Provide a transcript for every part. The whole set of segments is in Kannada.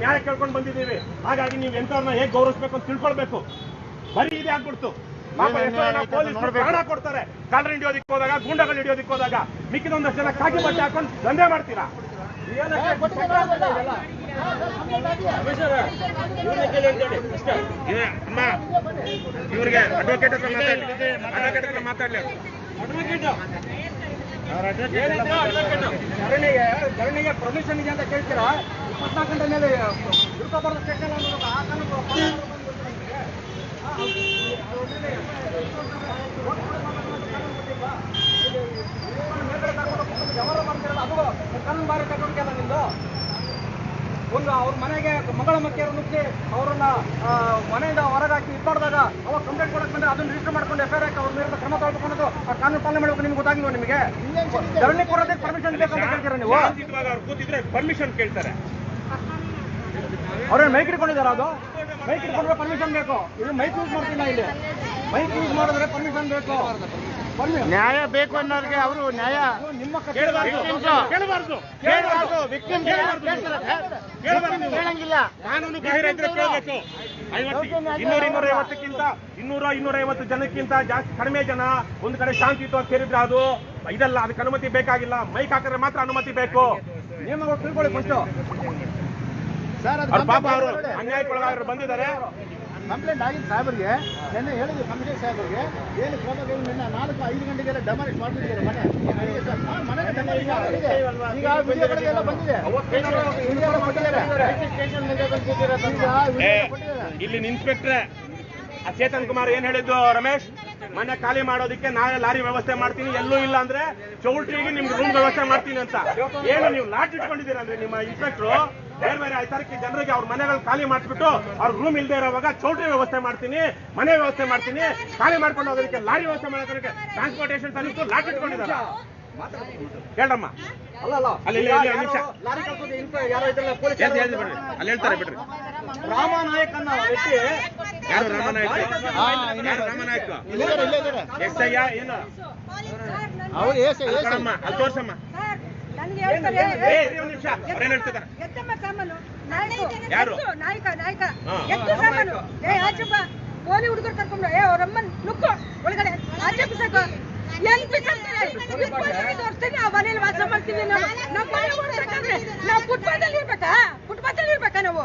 ನ್ಯಾಯ ಕೇಳ್ಕೊಂಡು ಬಂದಿದ್ದೀವಿ. ಹಾಗಾಗಿ ನೀವು ಎಂಥವ್ರನ್ನ ಹೇಗೆ ಗೌರವಿಸ್ಬೇಕು ಅಂತ ತಿಳ್ಕೊಳ್ಬೇಕು. ಬರೀ ಇದೇ ಆಗ್ಬಿಡ್ತು. ಪೊಲೀಸರು ಕೊಡ್ತಾರೆ. ಕಳ್ಳರು ಹಿಡಿಯೋದಕ್ಕೆ ಹೋದಾಗ ಗೂಂಡಗಳು ಹಿಡಿಯೋದಕ್ಕೆ ಹೋದಾಗ ಮಿಕ್ಕಿದೊಂದಷ್ಟು ಜನ ಕಾಕಿ ಬಟ್ಟೆ ಹಾಕೊಂಡು ದಂಧೆ ಮಾಡ್ತೀರಾ? ಇವ್ರಿಗೆ ಅಡ್ವೊಕೇಟ್ ಹತ್ರ ಮಾತಾಡ್ಲಿ. ಅಡ್ವೊಕೇಟ್ ಹತ್ರ ಮಾತಾಡ್ಲಿ ಧರಣಿಗೆ ಧರಣಿಗೆ ಪರ್ಮಿಷನ್ ಇದೆ ಅಂತ ಕೇಳ್ತೀರಾ? ಇಪ್ಪತ್ನಾಲ್ಕು ಗಂಟೆ ಮೇಲೆ ಸ್ಟೇಷನ್ ಆ ವ್ಯವಹಾರ ಮಾಡ್ತಿರಲ್ಲ ಅದು ಕಾನೂನು ಬಾರಿ ಚಟುವಟಿಕೆ ಅಲ್ಲ ನಿಮ್ದು ಒಂದು ಅವ್ರ ಮನೆಗೆ ಮಗಳ ಮಕ್ಕಳು ನುಗ್ಗಿ ಅವರನ್ನ ಮನೆಯಿಂದ ಹೊರಗಾಕಿ ಇದು ಮಾಡಿದಾಗ ಅವಾಗ ಕಂಪ್ಲೇಂಟ್ ಕೊಡಕ್ ಬಂದ್ರೆ ಅದನ್ನ ರಿಜಿಸ್ಟರ್ ಮಾಡ್ಕೊಂಡು ಎಫ್ ಐ ಆರ್ ಅವ್ರ ಮೇಲೆ ಕ್ರಮ ತಗೊಂಡು ಆ ಕಾನೂನು ಪಾಲನೆ ಮಾಡಬೇಕು ನಿಮ್ಗೆ ಗೊತ್ತಾಗಿಲ್ಲ ನಿಮಗೆ? ಕೊಡೋದಕ್ಕೆ ಪರ್ಮಿಷನ್ ಬೇಕಂತ ಅಂತ ಕೇಳ್ತೀರಾ ನೀವು? ಶಾಂತಿಯುತವಾಗಿ ಅವ್ರು ಕೂತಿದ್ರೆ ಪರ್ಮಿಷನ್ ಕೇಳ್ತಾರೆ. ಅವ್ರೇನು ಮೈಕ್ ಇಟ್ಕೊಂಡಿದ್ದಾರೆ ಅದು? ಮೈಕ್ ಇಟ್ಕೊಂಡ್ರೆ ಪರ್ಮಿಷನ್ ಬೇಕು. ಇದು ಮೈಕ್ ಯೂಸ್ ಮಾಡ್ತಿಲ್ಲ ಇಲ್ಲಿ. ಮೈಕ್ ಯೂಸ್ ಮಾಡಿದ್ರೆ ಪರ್ಮಿಷನ್ ಬೇಕು. ನ್ಯಾಯ ಬೇಕು ಅನ್ನೋರಿಗೆ ಅವರು ನ್ಯಾಯ. ನಿಮ್ಮ ಕೇಳಬಾರ್ದು. ಕೇಳಬಾರ್ದು. ವಿಕ್ಟಿಮ್ ಕೇಳಂಗಿಲ್ಲ. ಕಾನೂನು ಕೇಳಬೇಕು. ಇನ್ನೂರ ಇನ್ನೂರ ಐವತ್ತಕ್ಕಿಂತ ಇನ್ನೂರ ಇನ್ನೂರ ಐವತ್ತು ಜನಕ್ಕಿಂತ ಜಾಸ್ತಿ ಕಡಿಮೆ ಜನ ಒಂದ್ ಕಡೆ ಶಾಂತಿಯುತವಾಗಿ ಸೇರಿದ್ರೆ ಅದು ಇದಲ್ಲ ಅದಕ್ಕೆ ಅನುಮತಿ ಬೇಕಾಗಿಲ್ಲ. ಮೈಕ್ ಹಾಕಿದ್ರೆ ಮಾತ್ರ ಅನುಮತಿ ಬೇಕು. ನಿಯಮಗಳು ತಿಳ್ಕೊಳ್ಳಿ ಫಸ್ಟ್ ಅವ್ರ ಪಾಪ ಅವರು ಅನ್ಯಾಯಕ್ಕೊಳಗಾದ್ರು ಬಂದಿದ್ದಾರೆ. ಕಂಪ್ಲೇಂಟ್ ಆಗಿದ್ದು ಸಾಹೇಬರಿಗೆ ನಿನ್ನೆ ಹೇಳಿದ್ವಿ ಕಮಿಷನ್ ಸಾಹೇಬರಿಗೆ ಏನು ಕ್ರಮಗಳು ನಿನ್ನೆ ನಾಲ್ಕು ಐದು ಗಂಟೆಗೆಲ್ಲ ಡೆಮಾಲಿಷ್ ಮಾಡ್ತಿದ್ದಾರೆ ಮನೆ. ಆಗಿದೆ. ಈಗ ಬಂದಿದೆ. ವಿಡಿಯೋ. ಇಲ್ಲಿನ ಇನ್ಸ್ಪೆಕ್ಟ್ರೆ ಆ ಚೇತನ್ ಕುಮಾರ್ ಏನ್ ಹೇಳಿದ್ದು ರಮೇಶ್? ಮನೆ ಖಾಲಿ ಮಾಡೋದಕ್ಕೆ ನಾಳೆ ಲಾರಿ ವ್ಯವಸ್ಥೆ ಮಾಡ್ತೀನಿ ಎಲ್ಲೂ ಇಲ್ಲ ಅಂದ್ರೆ ಚೌಲ್ಟ್ರಿಗೆ ನಿಮ್ಗೆ ರೂಮ್ ವ್ಯವಸ್ಥೆ ಮಾಡ್ತೀನಿ ಅಂತ. ಏನು ನೀವು ಲಾಟ್ ಇಟ್ಕೊಂಡಿದ್ದೀರ ಅಂದ್ರೆ ನಿಮ್ಮ ಇನ್ಸ್ಪೆಕ್ಟ್ರು ಬೇರೆ ಬೇರೆ ಐತಾರಕ್ಕೆ ಜನರಿಗೆ ಅವ್ರ ಮನೆಗಳು ಖಾಲಿ ಮಾಡಿಸ್ಬಿಟ್ಟು ಅವ್ರ ರೂಮ್ ಇಲ್ಲದೆ ಇರೋವಾಗ ಚೌಲ್ಟ್ರಿ ವ್ಯವಸ್ಥೆ ಮಾಡ್ತೀನಿ ಮನೆ ವ್ಯವಸ್ಥೆ ಮಾಡ್ತೀನಿ ಖಾಲಿ ಮಾಡ್ಕೊಂಡು ಹೋಗೋದಕ್ಕೆ ಲಾರಿ ವ್ಯವಸ್ಥೆ ಮಾಡೋದಕ್ಕೆ ಟ್ರಾನ್ಸ್ಪೋರ್ಟೇಷನ್ ಸರ್ವಿಸ್ ಲಾಟ್ ಇಟ್ಕೊಂಡಿದ್ದಾರೆ. ಹೇಳಮ್ಮ ಅಲ್ಲ ಅಲ್ಲ. ಅಲ್ಲಿ ಇಲ್ಲಿ- ಇಲ್ಲಿ ಒಂದು ನಿಮಿಷ. ಲಾರಿ ಕಳ್ಕೊಂಡು ಯಾರೋ ಇದ್ರಲ್ಲ ಪೊಲೀಸ್ ಹೇಳ್ತಿ ಹೇಳ್ತಿ ಅಲ್ಲಿ ಹೇಳ್ತಾರೆ ಬಿಡ್ರಿ. ರಾಮನಾಯಕ್ ಅನ್ನೋ ವ್ಯಕ್ತಿ ಯಾರು ರಾಮನಾಯಕ ಯಾರು ರಾಮನಾಯಕ ಏನು? ಅವ್ರು ಅಲ್ಲಿ ತೋರ್ಸಮ್ಮ ಸಾಮಾನು. ನಾಯಕ ಯಾರು? ನಾಯಕ ನಾಯಕ. ಎತ್ತು ಸಾಮಾನು. ಏ ಆಚೆಪ್ಪ. ಪೋಲಿ ಹುಡುಗರು ಕರ್ಕೊಂಡು ಏ ಅವ್ರಮ್ಮನ್ ನುಕ್ಕು ಒಳಗಡೆ. ಆಚೆ ಬಿಸಾಕು ಎಲ್ಲಿ ಬಿಸಾಕ್ತಾರೆ ಫುಟ್ಪಾತಲ್ಲಿ ತೋರಿಸ್ತೀನಿ. ಆ ಮನೇಲಿ ವಾಸ ಮಾಡ್ತೀವಿ ನಾವು ನಮ್ಮ ಮನೆ ನಾವು ಫುಟ್ಪಾತಲ್ಲಿ ಇರ್ಬೇಕಾ? ಫುಟ್ಪಾತಲ್ಲಿ ಇರ್ಬೇಕಾ ನಾವು?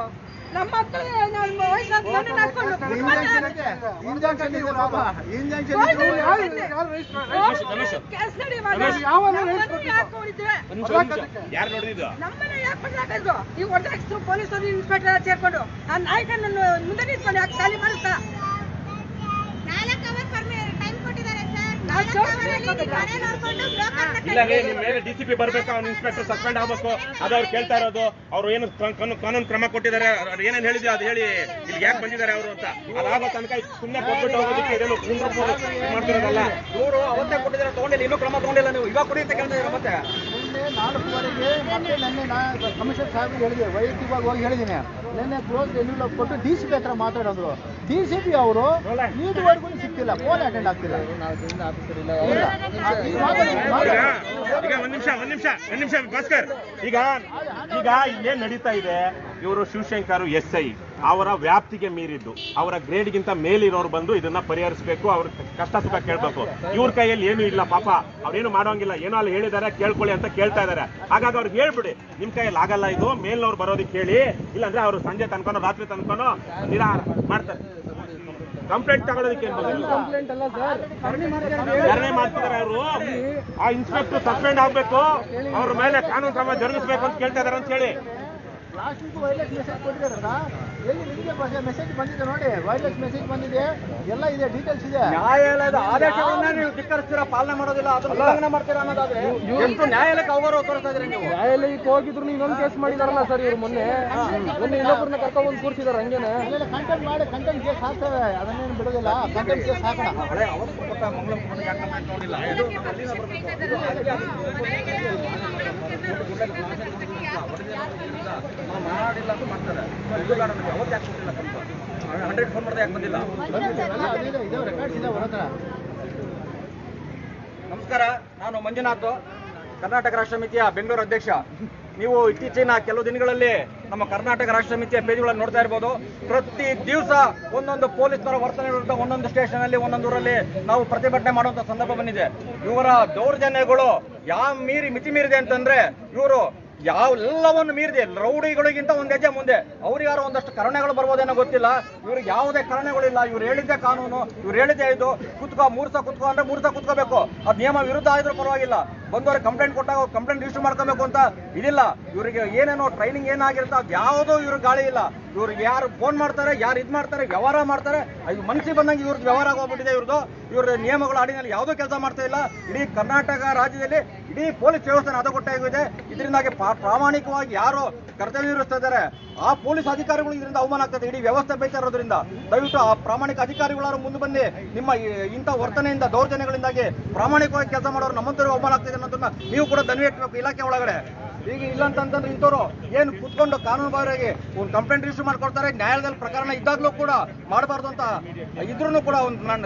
ನಮ್ಮ ಮಕ್ಕಳು ವಯಸ್ಸಾದ ಹಾಕೊಂಡು ಇಂಜೆಕ್ಷನ್ ಇದೆ ಪಾಪ ಇಂಜೆಕ್ಷನ್ ಯಾಕೆ ಹೊಡಿತೀವಿ? ಯಾರು ನೋಡಿದ್ದು? ನಮ್ಮನ್ನ ಪೊಲೀಸರು ಇನ್ಸ್ಪೆಕ್ಟರ್ ಸೇರ್ಕೊಂಡು. ಆ ನಾಯಕನನ್ನು ಮುಂದೆ ನಿಂತ್ಕೊಂಡು ಯಾಕೆ ಖಾಲಿ ಮಾಡಿಸ್ತಾ ನಾಲ್ಕು ಅವರ್ ಟೈಮ್ ಕೊಟ್ಟಿದ್ದಾರೆ ಸರ್ ನಾಲ್ಕು ನಾಲ್ಕು hour ಅವರಲ್ಲಿ ಬೇಕು. ಮನೆ ನೋಡ್ಕೊಂಡು ಬ್ರೋಕರ್ನ ಇಲ್ಲ ನಿಮ್ ಮೇಲೆ ಡಿ ಸಿ ಪಿ ಬರ್ಬೇಕು, ಅವ್ನು ಇನ್ಸ್ಪೆಕ್ಟರ್ ಸಸ್ಪೆಂಡ್ ಆಗ್ಬೇಕು, ಅದು ಅವ್ರು ಕೇಳ್ತಾ ಇರೋದು, ಅವ್ರು ಏನು ಕಾನೂನು- ಕ್ರಮ ಕೊಟ್ಟಿದ್ದಾರೆ ಏನೇನ್ ಹೇಳಿದ್ರು ಅದು ಹೇಳಿ ಇಲ್ಲಿ ಯಾಕೆ ಬಂದಿದ್ದಾರೆ ಅವರು ಅಂತ. ಅದಾಗೋ ತನಕ ಸುಮ್ಮನೆ ಕೊಟ್ಬಿಟ್ಟು ಹೋಗೋದಕ್ಕೆ ಇದೇನು ಮಾಡ್ತಿರೋದಲ್ಲ. ಇವರು ಅವತ್ತೇ ಕೊಟ್ಟಿದ್ದಾರೆ, ತಗೊಂಡಿಲ್ಲ, ಇನ್ನೂ ಕ್ರಮ ತಗೊಂಡಿಲ್ಲ ನೀವು. ಇವಾಗ ಕುಡಿಯುತ್ತೆ ಕೇಳ್ತಾ ಮತ್ತೆ. ನಿನ್ನೆ ನಾಲ್ಕುವರೆಗೆ ಮತ್ತೆ ನಿನ್ನೆ ನಾ ಕಮಿಷನರ್ ಸಾಹೇಬ್ ಹೇಳಿದೆ ವೈಯಕ್ತಿಕವಾಗಿ ಹೋಗಿ ಹೇಳಿದ್ದೀನಿ. ನಿನ್ನೆ ಕ್ಲೋಸ್ ಎನ್ವಿಲೋ ಕೊಟ್ಟು ಡಿ ಸಿ ಪಿ ಹತ್ರ ಮಾತಾಡಿದ್ರು. ಡಿ ಸಿ ಪಿ ಅವರು ಇದುವರೆಗೂ ಸಿಕ್ತಿಲ್ಲ ಫೋನ್ ಅಟೆಂಡ್ ಆಗ್ತಿಲ್ಲ. ಈಗ ಒಂದ್ ನಿಮಿಷ ಒಂದ್ ನಿಮಿಷ ಒಂದ್ ನಿಮಿಷ ಭಾಸ್ಕರ್. ಈಗ ಈಗ ಏನ್ ನಡೀತಾ ಇದೆ? ಇವರು ಶಿವಶಂಕರ್ ಎಸ್ ಐ. ಅವರ ವ್ಯಾಪ್ತಿಗೆ ಮೀರಿದ್ದು, ಅವರ ಗ್ರೇಡ್ಗಿಂತ ಮೇಲಿರೋರು ಬಂದು ಇದನ್ನ ಪರಿಹರಿಸಬೇಕು, ಅವ್ರ ಕಷ್ಟ ಸುಖ ಕೇಳಬೇಕು. ಇವ್ರ ಕೈಯಲ್ಲಿ ಏನು ಇಲ್ಲ, ಪಾಪ. ಅವ್ರೇನು ಮಾಡೋಂಗಿಲ್ಲ. ಏನೋ ಅಲ್ಲಿ ಹೇಳಿದ್ದಾರೆ, ಕೇಳ್ಕೊಳ್ಳಿ ಅಂತ ಕೇಳ್ತಾ ಇದಾರೆ ಹಾಗಾಗಿ ಅವ್ರಿಗೆ ಹೇಳ್ಬಿಡಿ. ನಿಮ್ ಕೈಯಲ್ಲಿ ಆಗಲ್ಲ ಇದು, ಮೇಲ್ನವ್ರು ಬರೋದಕ್ಕೆ ಹೇಳಿ. ಇಲ್ಲಾಂದ್ರೆ ಅವರು ಸಂಜೆ ತನ್ಕೊಂಡು ರಾತ್ರಿ ತನ್ಕೊಂಡು ನಿರಾಹಾರ ಮಾಡ್ತಾರೆ. ಕಂಪ್ಲೇಂಟ್ ತಗೊಳ್ಳೋದಕ್ಕೆ ಧರಣಿ ಮಾಡ್ತಿದ್ದಾರೆ ಅವರು ಆ ಇನ್ಸ್ಪೆಕ್ಟರ್ ಸಸ್ಪೆಂಡ್ ಆಗ್ಬೇಕು. ಅವ್ರ ಮೇಲೆ ಕಾನೂನು ಕ್ರಮ ಜರುಗಿಸ್ಬೇಕು ಅಂತ ಕೇಳ್ತಾ ಇದಾರೆ ಅಂತ ಹೇಳಿ. ಲಾಸ್ಟ್ ವೀಕ್ ವೈರ್ಲೆಸ್ ಮೆಸೇಜ್ ಕೊಟ್ಟಿದ್ದಾರೆ ಸರ್ ಎಲ್ಲಿ ನಿಮಗೆ ಮೆಸೇಜ್ ಬಂದಿದೆ ನೋಡಿ ವೈರ್ಲೆಸ್ ಮೆಸೇಜ್ ಬಂದಿದೆ ಎಲ್ಲ ಇದೆ ಡೀಟೇಲ್ಸ್ ಇದೆ. ನ್ಯಾಯಾಲಯದ ಆದೇಶವನ್ನ ನೀವು ಧಿಕ್ಕರಿಸ್ತೀರಾ ಪಾಲನೆ ಮಾಡೋದಿಲ್ಲ ಅದನ್ನ ಉಲ್ಲಂಘನೆ ಮಾಡ್ತೀರಾ ಅನ್ನೋದಾದ್ರೆ ಎಷ್ಟು ನ್ಯಾಯಾಲಯಕ್ಕೆ ಅವರು ತೋರಿಸ್ತಾ ಇದ್ರಿ ನೀವು. ನ್ಯಾಯಾಲಯಕ್ಕೆ ಹೋಗಿದ್ರು ಇನ್ನೊಂದು ಕೇಸ್ ಮಾಡಿದಾರಲ್ಲ ಸರ್ ಇವ್ರು ಮೊನ್ನೆ. ಮೊನ್ನೆ ಇನ್ನೊಬ್ಬರನ್ನ ಕರ್ಕೊಂಡು ಬಂದು ಕೂರ್ಸಿದಾರೆ ಹಂಗೇನೆ. ಕಂಟೆಂಟ್ ಮಾಡಿ ಕಂಟೆಂಟ್ ಕೇಸ್ ಹಾಕ್ತೇವೆ. ಅದನ್ನೇನು ಬಿಡೋದಿಲ್ಲ. ಕಂಟೆಂಟ್ ಕೇಸ್ ಹಾಕೋಣ. ಹಳೆ ಅವತ್ತು ಕೊಟ್ಟ ಮಂಗಳಂ ಇದು ಅಲ್ಲಿಂದ ನಾವು ಮಾಡಿಲ್ಲ ಅಂತ ಮಾಡ್ತಾರೆ. ಯಾಕೆ ಕೊಟ್ಟಿಲ್ಲ ಹಂಡ್ರೆಡ್ ಫೋನ್ ಮಾಡಿದ್ರೆ ಯಾಕೆ ಬಂದಿಲ್ಲ? ನಮಸ್ಕಾರ, ನಾನು ಮಂಜುನಾಥ್, ಕರ್ನಾಟಕ ರಾಷ್ಟ್ರ ಸಮಿತಿಯ ಬೆಂಗಳೂರು ಅಧ್ಯಕ್ಷ. ನೀವು ಇತ್ತೀಚಿನ ಕೆಲವು ದಿನಗಳಲ್ಲಿ ನಮ್ಮ ಕರ್ನಾಟಕ ರಾಷ್ಟ್ರ ಸಮಿತಿಯ ಪೇಜ್ಗಳನ್ನು ನೋಡ್ತಾ ಇರ್ಬೋದು. ಪ್ರತಿ ದಿವಸ ಒಂದೊಂದು ಪೊಲೀಸರ ವರ್ತನೆ ವಿರುದ್ಧ ಒಂದೊಂದು ಸ್ಟೇಷನ್ ಅಲ್ಲಿ, ಒಂದೊಂದು ಊರಲ್ಲಿ ನಾವು ಪ್ರತಿಭಟನೆ ಮಾಡುವಂತ ಸಂದರ್ಭ ಬಂದಿದೆ. ಇವರ ದೌರ್ಜನ್ಯಗಳು ಯಾವ ಮೀರಿ ಮಿತಿ ಮೀರಿದೆ ಅಂತಂದ್ರೆ ಇವರು ಯಾವ ಎಲ್ಲವನ್ನು ಮೀರಿದೆ? ರೌಡಿಗಳಿಗಿಂತ ಒಂದ್ ಹೆಜ್ಜೆ ಮುಂದೆ. ಅವ್ರಿಗಾರು ಒಂದಷ್ಟು ಕರಣೆಗಳು ಬರ್ಬೋದೇನೋ ಗೊತ್ತಿಲ್ಲ. ಇವ್ರಿಗೆ ಯಾವುದೇ ಕರಣೆಗಳಿಲ್ಲ ಇವ್ರು ಹೇಳಿದ್ದೆ ಕಾನೂನು. ಇವ್ರು ಹೇಳಿದ್ದೆ ಇದು. ಕುತ್ಕೋ, ಮೂರ್ಸ ಕುತ್ಕೋ ಅಂದ್ರೆ ಮೂರ್ಸ ಕುತ್ಕೋಬೇಕು. ಅದು ನಿಯಮ ವಿರುದ್ಧ ಆದ್ರೂ ಪರವಾಗಿಲ್ಲ. ಬಂದವರು ಕಂಪ್ಲೇಂಟ್ ಕೊಟ್ಟಾಗ ಕಂಪ್ಲೇಂಟ್ ರಿಜಿಸ್ಟರ್ ಮಾಡ್ಕೋಬೇಕು ಅಂತ ಇದಿಲ್ಲ. ಇವರಿಗೆ ಏನೇನೋ ಟ್ರೈನಿಂಗ್ ಏನಾಗಿರುತ್ತೆ ಅದು ಯಾವುದೂ ಇವ್ರಿಗೆ ಗಾಳಿ ಇಲ್ಲ. ಇವ್ರಿಗೆ ಯಾರು ಫೋನ್ ಮಾಡ್ತಾರೆ, ಯಾರು ಇದ್ ಮಾಡ್ತಾರೆ, ವ್ಯವಹಾರ ಮಾಡ್ತಾರೆ ಅದು ಮನಸ್ಸಿಗೆ ಬಂದಂಗೆ ಇವ್ರದ್ದು ವ್ಯವಹಾರ ಆಗೋಗ್ಬಿಟ್ಟಿದೆ ಇವ್ರದ್ದು. ಇವ್ರ ನಿಯಮಗಳ ಅಡಿನಲ್ಲಿ ಯಾವುದೂ ಕೆಲಸ ಮಾಡ್ತಾ ಇಲ್ಲ. ಇಡೀ ಕರ್ನಾಟಕ ರಾಜ್ಯದಲ್ಲಿ ಇಡೀ ಪೊಲೀಸ್ ವ್ಯವಸ್ಥೆ ಹದಗೊಟ್ಟಾಗಿದೆ ಇದರಿಂದಾಗಿ ಪ್ರಾಮಾಣಿಕವಾಗಿ ಯಾರು ಕರ್ತವ್ಯ ನಿರ್ವಹಿಸ್ತಾ ಇದ್ದಾರೆ, ಆ ಪೊಲೀಸ್ ಅಧಿಕಾರಿಗಳು ಇದರಿಂದ ಅವಮಾನ ಆಗ್ತದೆ, ಇಡೀ ವ್ಯವಸ್ಥೆ ಬೈತಾ ಇರೋದ್ರಿಂದ. ದಯವಿಟ್ಟು ಆ ಪ್ರಾಮಾಣಿಕ ಅಧಿಕಾರಿಗಳಾರು ಮುಂದೆ ಬಂದು ನಿಮ್ಮ ಇಂಥ ವರ್ತನೆಯಿಂದ, ದೌರ್ಜನ್ಯಗಳಿಂದಾಗಿ ಪ್ರಾಮಾಣಿಕವಾಗಿ ಕೆಲಸ ಮಾಡೋರು ನಮ್ಮಂತರೂ ಅವಮಾನ ಆಗ್ತಿದೆ ಅನ್ನೋದನ್ನ ನೀವು ಕೂಡ ದನಿ ಇಟ್ಬೇಕು, ಇಲಾಖೆ ಒಳಗಡೆ. ಈಗ ಇಲ್ಲ ಅಂತಂದ್ರೆ ಇಂಥವ್ರು ಏನು ಕುತ್ಕೊಂಡು ಕಾನೂನು ಬಾರಿಯಾಗಿ ಒಂದು ಕಂಪ್ಲೇಂಟ್ ರಿಜಿಸ್ಟರ್ ಮಾಡ್ಕೊಡ್ತಾರೆ, ನ್ಯಾಯಾಲಯದಲ್ಲಿ ಪ್ರಕರಣ ಇದ್ದಾಗಲೂ ಕೂಡ ಮಾಡಬಾರ್ದು ಅಂತ ಇದ್ರೂ ಕೂಡ ಒಂದು ನನ್ನ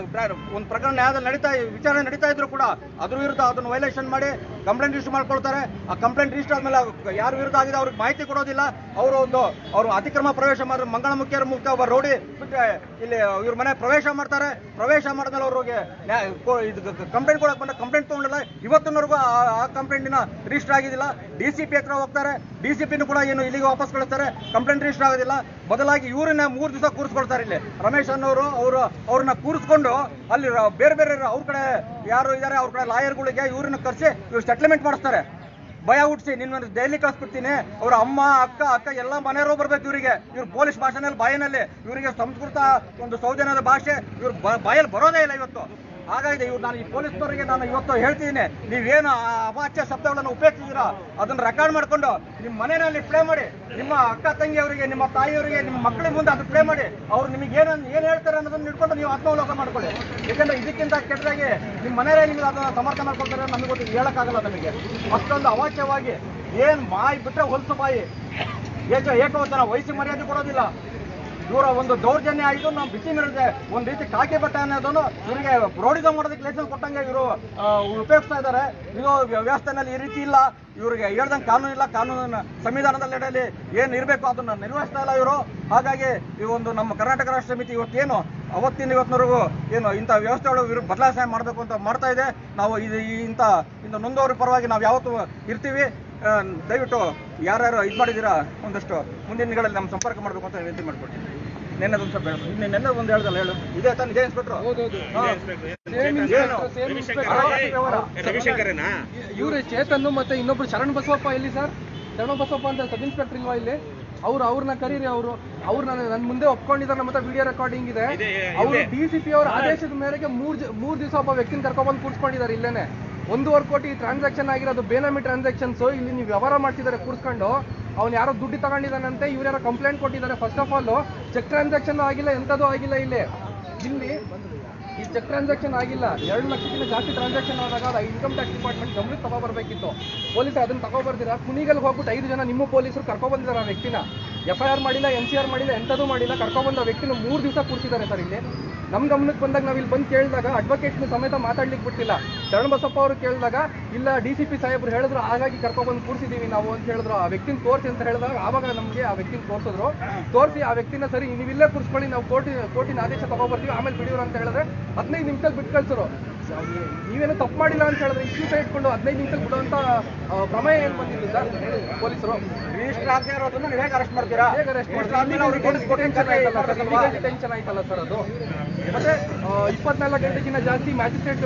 ಒಂದು ಪ್ರಕರಣ ನ್ಯಾಯದಲ್ಲಿ ನಡೀತಾ ವಿಚಾರಣೆ ನಡೀತಾ ಇದ್ರು ಕೂಡ ಅದ್ರ ವಿರುದ್ಧ ಅದನ್ನು ವೈಲೇಷನ್ ಮಾಡಿ ಕಂಪ್ಲೇಂಟ್ ರಿಜಿಸ್ಟರ್ ಮಾಡ್ಕೊಳ್ತಾರೆ. ಆ ಕಂಪ್ಲೇಂಟ್ ರಿಜಿಸ್ಟರ್ ಆದ್ಮೇಲೆ ಯಾರ ವಿರುದ್ಧ ಆಗಿದೆ ಅವ್ರಿಗೆ ಮಾಹಿತಿ ಕೊಡೋದಿಲ್ಲ. ಅವರು ಒಂದು ಅವರು ಅತಿಕ್ರಮ ಪ್ರವೇಶ ಮಾಡಿದ್ರೆ ಮಂಗಳಮುಖಿಯರ ಮುಖ್ಯ ಒಬ್ಬ ರೋಡಿ ಇಲ್ಲಿ ಇವ್ರ ಮನೆ ಪ್ರವೇಶ ಮಾಡ್ತಾರೆ. ಪ್ರವೇಶ ಮಾಡಿದ್ಮೇಲೆ ಅವ್ರಿಗೆ ಇದು ಕಂಪ್ಲೇಂಟ್ ಕೊಡಕ್ ಬಂದ ಕಂಪ್ಲೇಂಟ್ ತಗೊಂಡಿಲ್ಲ. ಇವತ್ತಿನವರೆಗೂ ಆ- ಕಂಪ್ಲೇಂಟಿನ ರಿಜಿಸ್ಟರ್ ಆಗಿದ್ದಿಲ್ಲ. ಡಿ ಸಿ ಪಿ ಹತ್ರ ಹೋಗ್ತಾರೆ. ಡಿ ಸಿ ಪಿನೂ ಕೂಡ ಏನು ಇಲ್ಲಿಗೆ ವಾಪಸ್ ಕಳಿಸ್ತಾರೆ. ಕಂಪ್ಲೇಂಟ್ ರಿಜಿಸ್ಟರ್ ಆಗೋದಿಲ್ಲ. ಬದಲಾಗಿ ಇವರನ್ನ ಮೂರು ದಿವಸ ಕೂರಿಸ್ಕೊಳ್ತಾರೆ ಇಲ್ಲಿ. ರಮೇಶ್ ಅನ್ನೋರು ಅವರು ಅವ್ರನ್ನ ಕೂರಿಸ್ಕೊಂಡು ಅಲ್ಲಿ ಬೇರೆ ಬೇರೆ ಅವ್ರ ಕಡೆ ಯಾರು ಇದ್ದಾರೆ ಅವ್ರ ಕಡೆ ಲಾಯರ್ಗಳಿಗೆ ಇವ್ರನ್ನ ಕರೆಸಿ ಇವ್ರು ಸೆಟ್ಲ್ಮೆಂಟ್ ಮಾಡಿಸ್ತಾರೆ. ಭಯ ಹುಟ್ಟಿಸಿ ನಿನ್ನ ದೆಹಲಿ ಕಳಿಸ್ಬಿಡ್ತೀನಿ. ಅವ್ರ ಅಮ್ಮ, ಅಕ್ಕ ಅಕ್ಕ, ಎಲ್ಲ ಮನೆಯವರು ಬರ್ಬೇಕು ಇವರಿಗೆ. ಇವ್ರು ಪೊಲೀಸ್ ಭಾಷೆನಲ್ಲಿ ಬಾಯಿನಲ್ಲಿ. ಇವರಿಗೆ ಸಂಸ್ಕೃತ, ಒಂದು ಸೌಜನ್ಯದ ಭಾಷೆ, ಇವ್ರು ಬಾಯಲ್ಲಿ ಬರೋದೇ ಇಲ್ಲ ಇವತ್ತು. ಹಾಗಾಗಿ ಇವ್ರು ನಾನು ಈ ಪೊಲೀಸ್ನವರಿಗೆ ನಾನು ಇವತ್ತು ಹೇಳ್ತಿದ್ದೀನಿ, ನೀವೇನು ಆ ಅವಾಚ್ಯ ಶಬ್ದಗಳನ್ನು ಉಪಯೋಗಿಸಿದ್ದೀರಾ ಅದನ್ನು ರೆಕಾರ್ಡ್ ಮಾಡಿಕೊಂಡು ನಿಮ್ಮ ಮನೆಯಲ್ಲಿ ಪ್ಲೇ ಮಾಡಿ, ನಿಮ್ಮ ಅಕ್ಕ ತಂಗಿಯವರಿಗೆ, ನಿಮ್ಮ ತಾಯಿಯವರಿಗೆ, ನಿಮ್ಮ ಮಕ್ಕಳ ಮುಂದೆ ಅದು ಪ್ಲೇ ಮಾಡಿ, ಅವ್ರು ನಿಮಗೆ ಏನು ಏನು ಹೇಳ್ತಾರೆ ಅನ್ನೋದನ್ನು ಇಟ್ಕೊಂಡು ನೀವು ಆತ್ಮಾವಲೋಕ ಮಾಡ್ಕೊಳ್ಳಿ. ಯಾಕಂದ್ರೆ ಇದಕ್ಕಿಂತ ಕೆಟ್ಟದಾಗಿ ನಿಮ್ಮ ಮನೆಯಲ್ಲೇ ನಿಮಗೆ ಅದನ್ನು ಸಮರ್ಥನೆ ಮಾಡ್ಕೊಳ್ತಾರೆ ನಮಗೆ ಗೊತ್ತು ಹೇಳಕ್ಕಾಗಲ್ಲ ನಮಗೆ. ಅಷ್ಟೊಂದು ಅವಾಚ್ಯವಾಗಿ ಏನು ಬಾಯಿ ಬಿಟ್ರೆ ಹೊಲಸು ಬಾಯಿ ಏಕ ಏಕವಚನ ವಯಸ್ಸು ಮರ್ಯಾದೆ ಕೊಡೋದಿಲ್ಲ. ಇವರ ಒಂದು ದೌರ್ಜನ್ಯ ಆಯಿತು. ನಾವು ಬಿಸಿ ಮೀರಿದೆ ಒಂದ್ ರೀತಿ ಕಾಕಿ ಬಟ್ಟೆ ಅನ್ನೋದನ್ನು ಇವರಿಗೆ ರೋಡಿದ ಮಾಡೋದಕ್ಕೆ ಲೈಸೆನ್ಸ್ ಕೊಟ್ಟಂಗೆ ಇವರು ಉಪಯೋಗಿಸ್ತಾ ಇದ್ದಾರೆ ಇದು ವ್ಯವಸ್ಥೆನಲ್ಲಿ ಈ ರೀತಿ ಇಲ್ಲ. ಇವರಿಗೆ ಹೇಳ್ದಂಗೆ ಕಾನೂನು ಇಲ್ಲ. ಕಾನೂನು ಸಂವಿಧಾನದ ಅಡಿಯಲ್ಲಿ ಏನು ಇರಬೇಕು ಅದನ್ನು ನಿರ್ವಹಿಸ್ತಾ ಇಲ್ಲ ಇವರು. ಹಾಗಾಗಿ ಈ ಒಂದು ನಮ್ಮ ಕರ್ನಾಟಕ ರಾಷ್ಟ್ರ ಸಮಿತಿ ಇವತ್ತೇನು ಅವತ್ತಿನ ಇವತ್ತಿನವರೆಗೂ ಏನು ಇಂಥ ವ್ಯವಸ್ಥೆಗಳು ವಿರು ಬದಲಾವಣೆ ಮಾಡಬೇಕು ಅಂತ ಮಾಡ್ತಾ ಇದೆ. ನಾವು ಇದು ಇಂಥ ಇಂಥ ನೊಂದವರ ಪರವಾಗಿ ನಾವು ಯಾವತ್ತೂ ಇರ್ತೀವಿ. ದಯವಿಟ್ಟು ಯಾರ್ಯಾರು ಇದು ಮಾಡಿದ್ದೀರಾ ಒಂದಷ್ಟು ಮುಂದಿನ ದಿನಗಳಲ್ಲಿ ನಮ್ಮ ಸಂಪರ್ಕ ಮಾಡಬೇಕು ಅಂತ ವಿನಂತಿ ಮಾಡ್ಕೊಡ್ತೀನಿ ನಿನ್ನೆ ಒಂದು ಸ್ವಲ್ಪ ಹೇಳು ನಿನ್ನೆ ನೆನ್ನೆ ಒಂದು ಹೇಳ್ದಲ್ಲ ಹೇಳು. ಇದೇ ತಾನು ಇದೇ ಇನ್ಸ್ಪೆಕ್ಟ್ರು ಇವ್ರು ಚೇತನ್ ಮತ್ತೆ ಇನ್ನೊಬ್ರು ಶರಣ್ ಬಸವಪ್ಪ ಎಲ್ಲಿ ಸರ್? ಶರಣ ಬಸವಪ್ಪ ಅಂತ ಸಬ್ ಇನ್ಸ್ಪೆಕ್ಟರ್ ಇಲ್ವಾ ಇಲ್ಲಿ? ಅವ್ರು ಅವ್ರನ್ನ ಕರೀರಿ ಅವರು. ಅವ್ರು ನನ್ನ ನನ್ನ ಮುಂದೆ ಒಪ್ಕೊಂಡಿದ್ದಾರೆ ನಮ್ಮ ಹತ್ರ ವಿಡಿಯೋ ರೆಕಾರ್ಡಿಂಗ್ ಇದೆ. ಅವರು ಡಿ ಸಿ ಪಿ ಅವರ ಆದೇಶದ ಮೇರೆಗೆ ಮೂರ್ ಮೂರ್ ದಿವಸ ಒಬ್ಬ ವ್ಯಕ್ತಿನ ಕರ್ಕೊಂಡ್ಬಂದು ಕೂರ್ಸ್ಕೊಂಡಿದ್ದಾರೆ ಇಲ್ಲೇನೆ. ಒಂದೂವರೆ ಕೋಟಿ ಟ್ರಾನ್ಸಾಕ್ಷನ್ ಆಗಿರೋದು ಬೇನಾಮಿ ಟ್ರಾನ್ಸಾಕ್ಷನ್ಸ್ ಇಲ್ಲಿ ನೀವು ವ್ಯವಹಾರ ಮಾಡ್ತಿದ್ದಾರೆ ಕೂರ್ಸ್ಕೊಂಡು. ಅವ್ನು ಯಾರೋ ದುಡ್ಡು ತಗೊಂಡಿದ್ದಾನಂತೆ ಇವ್ರು ಯಾರೋ ಕಂಪ್ಲೇಂಟ್ ಕೊಟ್ಟಿದ್ದಾರೆ first of all check transaction ಆಗಿಲ್ಲ ಎಂಥದ್ದು ಆಗಿಲ್ಲ ಇಲ್ಲಿ. ಇಲ್ಲಿ ಈ ಚೆಕ್ ಟ್ರಾನ್ಸಾಕ್ಷನ್ ಆಗಿಲ್ಲ. ಎರಡು ಲಕ್ಷಕ್ಕಿಂತ ಜಾಸ್ತಿ ಟ್ರಾನ್ಸಾಕ್ಷನ್ ಆದಾಗ ಅದು ಇನ್ಕಮ್ ಟ್ಯಾಕ್ಸ್ ಡಿಪಾರ್ಟ್ಮೆಂಟ್ ಗಮನಕ್ಕೆ ತಗೋಬರ್ಬೇಕಿತ್ತು ಪೊಲೀಸರು ಅದನ್ನ ತಗೋಬರ್ದಿರ ಕುಣಿಗಲ್ಗೆ ಹೋಗ್ಬಿಟ್ಟು ಐದು ಜನ ನಿಮ್ಮ ಪೊಲೀಸರು ಕರ್ಕೊಬಂದಿದ್ದಾರೆ ಆ ವ್ಯಕ್ತಿನ. ಎಫ್ ಐ ಆರ್ ಮಾಡಿಲ್ಲ ಎನ್ ಸಿ ಆರ್ ಮಾಡಿಲ್ಲ, ಎಂಥದ್ದು ಮಾಡಿಲ್ಲ ಕರ್ಕೊಬಂದ ವ್ಯಕ್ತಿನ ಮೂರು ದಿವಸ ಕೂರಿಸಿದ್ದಾರೆ ಸರ್ ಇಲ್ಲಿ. ನಮ್ಮ ಗಮನಕ್ಕೆ ಬಂದಾಗ ನಾವು ಇಲ್ಲಿ ಬಂದು ಕೇಳಿದಾಗ ಅಡ್ವೊಕೇಟ್ನ ಸಮೇತ ಮಾತಾಡ್ಲಿಕ್ಕೆ ಬಿಟ್ಟಿಲ್ಲ. ಶರಣ ಬಸಪ್ಪ ಅವರು ಕೇಳಿದಾಗ, ಇಲ್ಲ ಡಿ ಸಿ ಪಿ ಸಾಹೇಬರು ಹೇಳಿದ್ರು, ಹಾಗಾಗಿ ಕರ್ಕೊಬಂದು ಕೂರಿಸಿದ್ದೀವಿ ನಾವು ಅಂತ ಹೇಳಿದ್ರು. ಆ ವ್ಯಕ್ತಿನ ತೋರಿಸಿ ಅಂತ ಹೇಳಿದಾಗ ಆವಾಗ ನಮಗೆ ಆ ವ್ಯಕ್ತಿನ ತೋರಿಸಿದ್ರು. ತೋರಿಸಿ ಆ ವ್ಯಕ್ತಿನ ಸರಿ, ನೀವಿಲ್ಲೇ ಕೂರಿಸ್ಕೊಳ್ಳಿ, ನಾವು ಕೋರ್ಟಿ ಕೋರ್ಟಿನ ಆದೇಶ ತಗೊಬರ್ತೀವಿ ಆಮೇಲೆ ಬಿಡಿಯೋರು ಅಂತ ಹೇಳಿದ್ರೆ ಹದಿನೈದು ನಿಮಿಷದಲ್ಲಿ ಬಿಟ್ಟು ಕಳ್ಸೋರು. ನೀವೇನೋ ತಪ್ಪು ಮಾಡಿಲ್ಲ ಅಂತ ಹೇಳಿದ್ರೆ ಇಶ್ಯೂ ಇಟ್ಕೊಂಡು ಹದಿನೈದು ನಿಮಿಷದಲ್ಲಿ ಬಿಡುವಂತ ಪ್ರಮೇಯ ಏನು ಬಂದಿಲ್ಲ ಸರ್? ಪೊಲೀಸರು. ರಿಜಿಸ್ಟರ್ ಆಗದೆ ಇರೋದನ್ನ ನೀವು ಹೇಗೆ ಅರೆಸ್ಟ್ ಮಾಡ್ತೀರಾ? ಹೇಗೆ ಅರೆಸ್ಟ್ ಮಾಡ್ತೀರಾ? ಟೆನ್ಷನ್ ಆಯ್ತಲ್ಲ ಸರ್ ಅದು. ಮತ್ತೆ ಇಪ್ಪತ್ನಾಲ್ಕು ಗಂಟೆಗಿನ್ನ ಜಾಸ್ತಿ ಮ್ಯಾಜಿಸ್ಟ್ರೇಟ್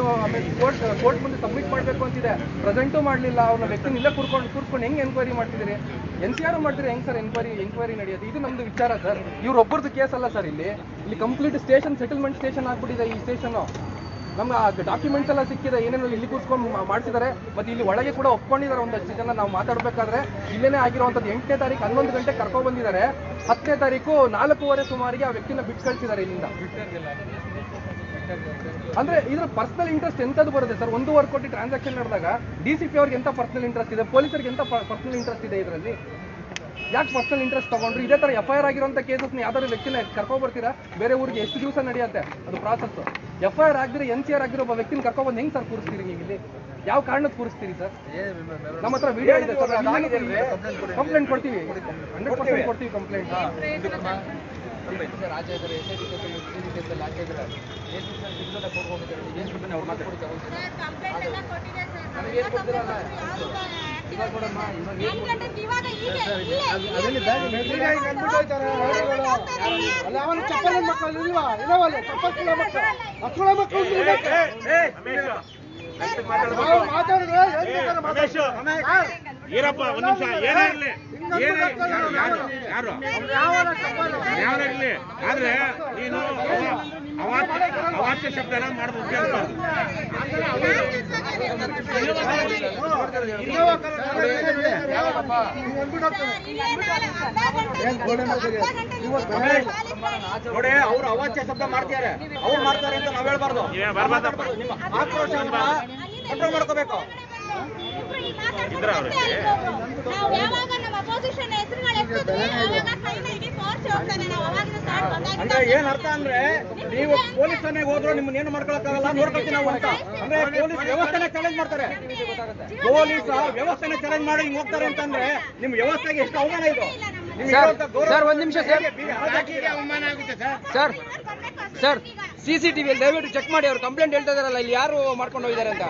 ಕೋರ್ಟ್ ಕೋರ್ಟ್ ಮುಂದೆ ಸಬ್ಮಿಟ್ ಮಾಡಬೇಕು ಅಂತಿದೆ. ಪ್ರೆಸೆಂಟು ಮಾಡಲಿಲ್ಲ. ಅವ್ರನ್ನ ವ್ಯಕ್ತಿನ ಇಲ್ಲೇ ಕೂರ್ಕೊಂಡು ಕೂರ್ಸ್ಕೊಂಡು ಹೆಂಗ್ ಎನ್ಕ್ವೈರಿ ಮಾಡ್ತಿದ್ದೀರಿ? ಎನ್ ಸಿ ಆರ್ ಮಾಡಿದ್ರೆ ಹೆಂಗ್ ಸರ್ ಎನ್ಕ್ವೈರಿ ಎನ್ಕ್ವೈರಿ ನಡೆಯೋದು ಇದು ನಮ್ದು ವಿಚಾರ ಸರ್. ಇವ್ರೊಬ್ಬರದ್ದು ಕೇಸ್ ಅಲ್ಲ ಸರ್ ಇಲ್ಲಿ. ಇಲ್ಲಿ ಕಂಪ್ಲೀಟ್ ಸ್ಟೇಷನ್ ಸೆಟಲ್ಮೆಂಟ್ ಸ್ಟೇಷನ್ ಆಗ್ಬಿಟ್ಟಿದೆ ಈ ಸ್ಟೇಷನ್ ನಮ್ಮ ಡಾಕ್ಯುಮೆಂಟ್ಸ್ ಎಲ್ಲ ಸಿಕ್ಕಿದೆ, ಏನೇನು ಇಲ್ಲಿ ಕೂತ್ಕೊಂಡು ಮಾಡ್ತಿದ್ದಾರೆ ಮತ್ತೆ ಇಲ್ಲಿ ಒಳಗೆ ಕೂಡ ಒಪ್ಕೊಂಡಿದ್ದಾರೆ ಒಂದಷ್ಟು ಜನ. ನಾವು ಮಾತಾಡಬೇಕಾದ್ರೆ ಇಲ್ಲೇನೆ ಆಗಿರುವಂತದ್ದು ಎಂಟನೇ ತಾರೀಕು ಹನ್ನೊಂದು ಗಂಟೆ ಕರ್ಕೊಂಡ್ ಬಂದಿದ್ದಾರೆ ಹತ್ತನೇ ತಾರೀಕು ನಾಲ್ಕೂವರೆ ಸುಮಾರಿಗೆ ಆ ವ್ಯಕ್ತಿನ ಬಿಟ್ಟು ಕಳಿಸಿದ್ದಾರೆ ಇಲ್ಲಿಂದ. ಅಂದ್ರೆ ಇದ್ರ ಪರ್ಸನಲ್ ಇಂಟ್ರೆಸ್ಟ್ ಎಂತದ್ದು ಬರುತ್ತೆ ಸರ್? ಒಂದೂವರೆ ಕೋಟಿ ಟ್ರಾನ್ಸಾಕ್ಷನ್ ನಡೆದಾಗ ಡಿ ಸಿ ಪಿ ಅವ್ರಿಗೆ ಎಂತ ಪರ್ಸನಲ್ ಇಂಟ್ರೆಸ್ಟ್ ಇದೆ? ಪೊಲೀಸರಿಗೆ ಎಂತ ಪರ್ಸನಲ್ ಇಂಟ್ರೆಸ್ಟ್ ಇದೆ ಇದರಲ್ಲಿ? ಯಾಕೆ ಪರ್ಸನಲ್ ಇಂಟ್ರೆಸ್ಟ್ ತಗೊಂಡ್ರು? ಇದೇ ತರ ಎಫ್ ಐ ಆರ್ ಆಗಿರುವಂತ ಕೇಸಸ್ನ ಯಾವ್ದಾದ್ರು ವ್ಯಕ್ತಿನ ಕರ್ಕೊಂಡ್ ಬರ್ತೀರಾ ಬೇರೆ ಊರಿಗೆ ಎಷ್ಟು ದಿವಸ ನಡೆಯುತ್ತೆ? ಅದು ಪ್ರಾಸೆಸ್ ಎಫ್ ಐ ಆರ್ ಆಗಿದ್ರೆ ಎನ್ ಸಿ ಆರ್ ಆಗಿರೋ ಒಬ್ಬ ವ್ಯಕ್ತಿನ ಕರ್ಕೊಂಡ್ಬಂದು ಹೆಂಗ್ ಸರ್ ಕೂರಿಸ್ತೀರಿ ನೀವು ಇಲ್ಲಿ? ಯಾವ ಕಾರಣಕ್ಕೆ ಕೂರಿಸ್ತೀರಿ ಸರ್? ನಮ್ಮ ಹತ್ರ ವಿಡಿಯೋ ಇದೆ ಸರ್. ಕಂಪ್ಲೇಂಟ್ ಕೊಡ್ತೀವಿ. ಹಂಡ್ರೆಡ್ ಪರ್ಸೆಂಟ್ ಕೊಡ್ತೀವಿ. ಕಂಪ್ಲೇಂಟ್ ಕಂಪ್ಲೇಂಟ್ ಎಲ್ಲ ಕೊಟ್ಟಿದೆ ಸರ್. ಇವಾಗ ಹೀಗೆ ಇಲ್ಲೇ ಅಲ್ಲ ಅವನು ಚಪ್ಪಲ್ ಮಕ್ಕಳು ಇಲ್ವಾ? ಇಲ್ಲವಲ್ಲ ಚಪ್ಪಲ್ ಕೂಡ ಮಕ್ಕಳು. ಮಕ್ಕಳ ಮಕ್ಕಳು. ಈರಪ್ಪ ಒಂದ್ ನಿಮಿಷ ಏನೇ ಇರ್ಲಿ. ಏನೇ ಯಾರು ಯಾರು ಯಾರು? ಇರ್ಲಿ ಆದ್ರೆ ನೀನು ಅವಾಚ್ಯ ಶಬ್ದನ ಮಾಡೋದು ನೋಡಿ ಅವ್ರು ಅವಾಚ್ಯ ಶಬ್ದ ಮಾಡ್ತಾರೆ ಅವ್ರು ಮಾಡ್ತಾರೆ ಅಂತ ನಾವ್ ಹೇಳ್ಬಾರ್ದು. ನಿಮ್ಮ ಆಕ್ರೋಶ ಕಂಟ್ರೋಲ್ ಮಾಡ್ಕೋಬೇಕು ಇದ್ರ ಅವ್ರಿಗೆ? ನಾವು ಯಾವಾಗ ನಮ್ಮ ಅಪೋಸಿಷನ್ ಹೆಸರುಗಳು ಎತ್ತಿದ್ವಿ ಅವಾಗ ಕೈನ ಹಿಡಿ ತೋರಿಸಿ ಹೋಗ್ತಾನೆ ನಾವು ಅವಾಗಿನ ಸ್ಟಾರ್ಟ್ ಅಂದ್ರೆ ಏನ್ ಅರ್ಥ ಅಂದ್ರೆ ನೀವು ಪೊಲೀಸ್ ಠಾಣೆಗೆ ಹೋದ್ರು ನಿಮ್ಮನ್ನ ಏನು ಮಾಡ್ಕೊಳಕ್ಕಾಗಲ್ಲ? ನೋಡ್ಕೊಳ್ತೀವಿ ನಾವು ಅಂತ. ಅಂದ್ರೆ ಪೊಲೀಸ್ ವ್ಯವಸ್ಥೆನ ಚಾಲೆಂಜ್ ಮಾಡ್ತಾರೆ. ಪೊಲೀಸ್ ವ್ಯವಸ್ಥೆನ ಚಾಲೆಂಜ್ ಮಾಡಿ ಹಿಂಗ್ ಹೋಗ್ತಾರೆ ಅಂತಂದ್ರೆ ನಿಮ್ ವ್ಯವಸ್ಥೆಗೆ ಎಷ್ಟು ಅವಮಾನ ಇದು? ನಿಮ್ಗೆ ಸರ್ ಒಂದ್ ನಿಮಿಷ ಸರ್ ಅವಮಾನ ಆಗುತ್ತೆ ಸರ್ ಸರ್ ಟಿವಿಯಲ್ಲಿ ದಯವಿಟ್ಟು ಚೆಕ್ ಮಾಡಿ ಅವ್ರು ಕಂಪ್ಲೇಂಟ್ ಹೇಳ್ತಾ ಇದಾರಲ್ಲ ಇಲ್ಲಿ ಯಾರು ಮಾಡ್ಕೊಂಡು ಹೋಗಿದ್ದಾರೆ ಅಂತ.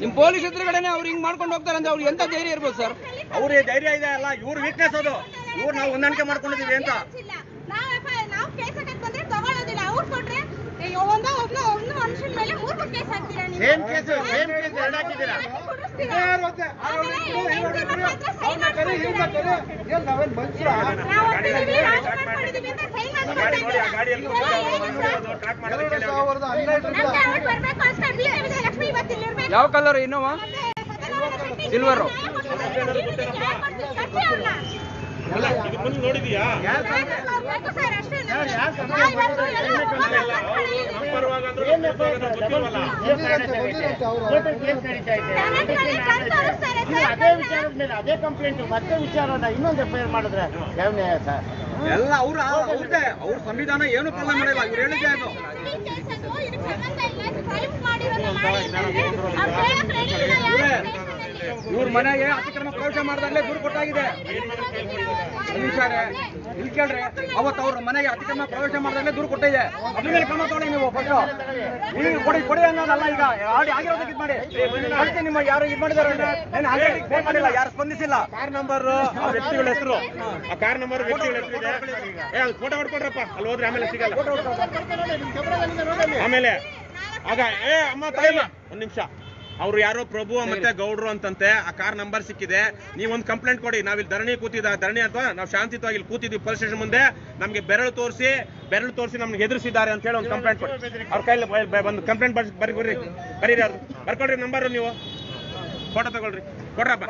ನಿಮ್ ಪೊಲೀಸ್ ಎದುರುಗಡೆನೆ ಅವ್ರು ಹಿಂಗ್ ಮಾಡ್ಕೊಂಡು ಹೋಗ್ತಾರೆ ಅಂದ್ರೆ ಅವ್ರಿಗೆ ಎಂತ ಧೈರ್ಯ ಇರ್ಬೋದು ಸರ್ ಅವ್ರಿಗೆ ಧೈರ್ಯ ಇದೆ ಅಲ್ಲ ಇವ್ರು ವೀಕ್ನೆಸ್ ಅದು. ಇವ್ರು ನಾವು ಹೊಂದಾಣಿಕೆ ಮಾಡ್ಕೊಂಡಿದೀವಿ ಅಂತ ಇಲ್ಲ. ನಾವ್ ಎಫ್- ನಾವ್ ಕೇಸ್ ಹಾಕಕ್ ಬಂದ್ರೆ ತಗೊಳ್ಳೋದಿಲ್ಲ ಅವ್ರು ಕೊಟ್ರೆ ಅಯ್ಯೋ, ಒಂದೋ ಒಬ್ನೋ ಒಂದು ಮನುಷ್ಯನ ಮೇಲೆ ಮೂರ್ ಮೂರ್ ಕೇಸ್ ಹಾಕ್ತೀರಾ ನೀವು? ಎರಡು ಹಾಕಿದ್ದೀರಾ? ಯಾವ ಕಲರ್ ಇನ್ನೋವಾ? ಸಿಲ್ವರು. ನೋಡಿದೀಯಾ. ಅದೇ ವಿಚಾರದ ಮೇಲೆ. ಅದೇ ಕಂಪ್ಲೇಂಟ್ ಮತ್ತೆ ವಿಚಾರನ ಇನ್ನೊಂದು ಎಫ್ ಐ ಆರ್ ಮಾಡಿದ್ರೆ ಯಾವ ನ್ಯಾಯ ಸರ್? ಎಲ್ಲ ಅವ್ರ ಅವ್ರದ್ದೇ. ಅವ್ರ ಸಂವಿಧಾನ ಏನು ಪಾಲನೆ ಮಾಡಿಲ್ಲ ಇವ್ರು ಹೇಳಿದ್ದೆ ಅದು. ಈ ಇವ್ರ ಮನೆಗೆ ಅತಿಕ್ರಮ ಪ್ರವೇಶ ಮಾಡಿದಾಗಲೇ ದೂರು ಕೊಟ್ಟಾಗಿದೆ. ಇಲ್ಲಿ ಕೇಳ್ರಿ ಅವತ್ತು ಅವ್ರ ಮನೆಗೆ ಅತಿಕ್ರಮ ಪ್ರವೇಶ ಮಾಡಿದಾಗಲೇ ದೂರು ಕೊಟ್ಟಿದೆ. ಅದ್ರ ಮೇಲೆ ಕ್ರಮ ತಗೊಳ್ಳಿ ನೀವು ಫಸ್ಟ್ ನೀವು ಕೊಡಿ ಕೊಡಿ ಅನ್ನೋದಲ್ಲ ಈಗ. ಆಡಿ ಆಗಿರೋದಕ್ಕೆ ಇದು ಮಾಡಿ. ಅದಕ್ಕೆ ನಿಮ್ಮ ಯಾರು ಇದು ಮಾಡಿದಾರೆ ನಾನು ಆಲ್ರೆಡಿ ಫೋನ್ ಮಾಡಿಲ್ಲ ಯಾರು ಸ್ಪಂದಿಸಿಲ್ಲ. ಕಾರ್ ನಂಬರ್ ವ್ಯಕ್ತಿಗಳ ಹೆಸರು. ಆ ಕಾರ್ ನಂಬರ್ ವ್ಯಕ್ತಿಗಳ ಹೆಸರು ಇದೆ. ಏ ಅದು ಫೋಟೋ ಹೊಡ್ಕೊಡ್ರಪ್ಪ. ಅಲ್ಲಿ ಹೋದ್ರೆ ಆಮೇಲೆ ಸಿಗಲ್ಲ. ಆಮೇಲೆ ಆಗ ಏ ಅಮ್ಮ ತಾಯಿ ಒಂದ್ ನಿಮಿಷ. ಅವ್ರು ಯಾರೋ ಪ್ರಭು ಮತ್ತೆ ಗೌಡ್ರು ಅಂತಂತೆ ಆ ಕಾರ್ ನಂಬರ್ ಸಿಕ್ಕಿದೆ. ನೀವೊಂದು ಕಂಪ್ಲೇಂಟ್ ಕೊಡಿ. ನಾವಿಲ್ಲಿ ಧರಣಿ ಕೂತಿದ್ದ ಧರಣಿ ಅಥವಾ ನಾವು ಶಾಂತಿಯುತವಾಗಿ ಇಲ್ಲಿ ಕೂತಿದ್ವಿ ಪೊಲೀಸ್ ಸ್ಟೇಷನ್ ಮುಂದೆ. ನಮ್ಗೆ ಬೆರಳು ತೋರಿಸಿ ಬೆರಳು ತೋರಿಸಿ ನಮ್ಗೆ ಎದುರಿಸಿದ್ದಾರೆ ಅಂತ ಹೇಳಿ ಒಂದು ಕಂಪ್ಲೇಂಟ್ ಕೊಡಿ. ಅವ್ರ ಕೈಲಿ ಒಂದು ಕಂಪ್ಲೇಂಟ್ ಬರ್ಸಿ ಬರೀ ಬರ್ರಿ. ಬರೀರಿ ಅವ್ರು. ಬರ್ಕೊಳ್ರಿ ನಂಬರ್ ನೀವು. ಫೋಟೋ ತಗೊಳ್ರಿ. ಕೊಡ್ರಪ್ಪ.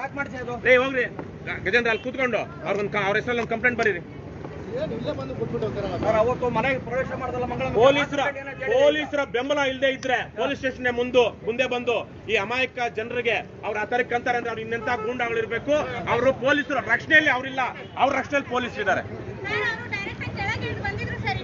ಹೋಗ್ರಿ. ಗಜೇಂದ್ರ ಅಲ್ಲಿ ಕೂತ್ಕೊಂಡು ಅವ್ರಿಗೊಂದು ಅವ್ರ ಹೆಸರಲ್ಲಿ ಒಂದು ಕಂಪ್ಲೇಂಟ್ ಬರೀರಿ. ಪೊಲೀಸರ ಪೊಲೀಸರ ಬೆಂಬಲ ಇಲ್ಲದೆ ಇದ್ರೆ ಪೊಲೀಸ್ ಸ್ಟೇಷನ್ ಮುಂದೆ ಮುಂದೆ ಬಂದು ಈ ಅಮಾಯಕ ಜನರಿಗೆ ಅವ್ರ ಆತರಕ್ಕೆ ಅಂತಾರೆ ಅಂದ್ರೆ ಅವ್ರು ಇನ್ನೆಂತ ಗೂಂಡಾಗಳಿರ್ಬೇಕು. ಅವರು ಪೊಲೀಸರ ರಕ್ಷಣೆಯಲ್ಲಿ ಅವರಿಲ್ಲ. ಅವ್ರ ರಕ್ಷಣೆಯಲ್ಲಿ ಪೊಲೀಸ್ ಇದ್ದಾರೆ. ಸರ್ ಅವರು ಡೈರೆಕ್ಟ್ ಆಗಿ ಕೆಳಗೆ ಇಳಿದು ಬಂದಿದ್ರು ಸರ್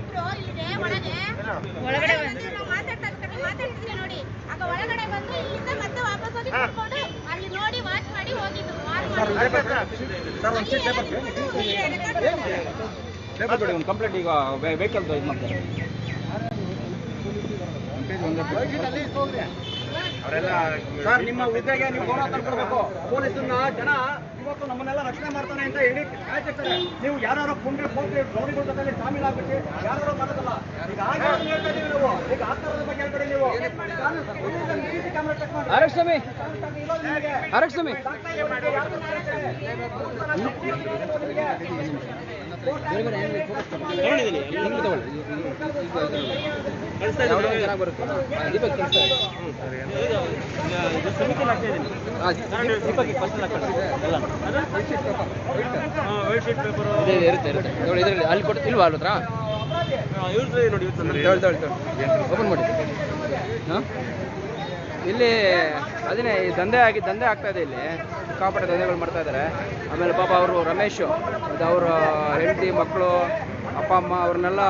ಪೇಪರ್ ಕೊಡಿ ಒಂದು ಕಂಪ್ಲೇಂಟ್ ಈಗ ವೆಹಿಕಲ್ದು ಇದು ಮಾಡ್ತಾರೆ. ಅವರೆಲ್ಲ ಸರ್ ನಿಮ್ಮ ಹುದ್ದೆಗೆ ನೀವು ಗೌರವ ತಂದ್ಕೊಡ್ಬೇಕು ಪೊಲೀಸನ್ನ ಜನ ಇವತ್ತು ನಮ್ಮನ್ನೆಲ್ಲ ರಕ್ಷಣೆ ಮಾಡ್ತಾನೆ ಅಂತ ಹೇಳಿ ಕಾಯ್ತಿರ್ತಾರೆ. ನೀವು ಯಾರು ಪುಂಡ್ರೆ ಹೋಗಿ ಗೌರಿಗಳ ಜೊತೆ ಶಾಮೀಲಾಗ್ಬಿಟ್ಟು ಯಾರು ಮಾಡೋದಲ್ಲ ಈಗ ಹೇಳ್ತಾ ಇದೀವಿ ನಾವು. ಈಗ ಆಗ್ತಾರದ ಬಗ್ಗೆ ಹೇಳ್ತಾರೆ ನೀವು. ಸಿಸಿ ಕ್ಯಾಮೆರಾ ಚೆಕ್ ಮಾಡಿ ಆರಕ್ಷಮಿ ಇರೋದು ಇರುತ್ತೆ ಇರುತ್ತೆ ಅಲ್ಲಿ ಕೊಟ್ಟು ಇಲ್ವಾ ಅಲ್ಲ ಹತ್ರ ನೋಡಿ ಓಪನ್ ಮಾಡಿ ಹಾಂ ಇಲ್ಲಿ ಅದನ್ನೇ, ಈ ದಂಧೆ ಆಗಿ, ದಂಧೆ ಆಗ್ತಾ ಇದೆ ಇಲ್ಲಿ. ಸಿಕ್ಕಾಪಟ್ಟೆ ದಂಧೆಗಳು ಮಾಡ್ತಾ ಇದ್ದಾರೆ. ಆಮೇಲೆ ಪಾಪ ಅವರು ರಮೇಶ್ ಇದು ಅವರ ಹೆಂಡತಿ, ಮಕ್ಕಳು, ಅಪ್ಪ, ಅಮ್ಮ, ಅವ್ರನ್ನೆಲ್ಲ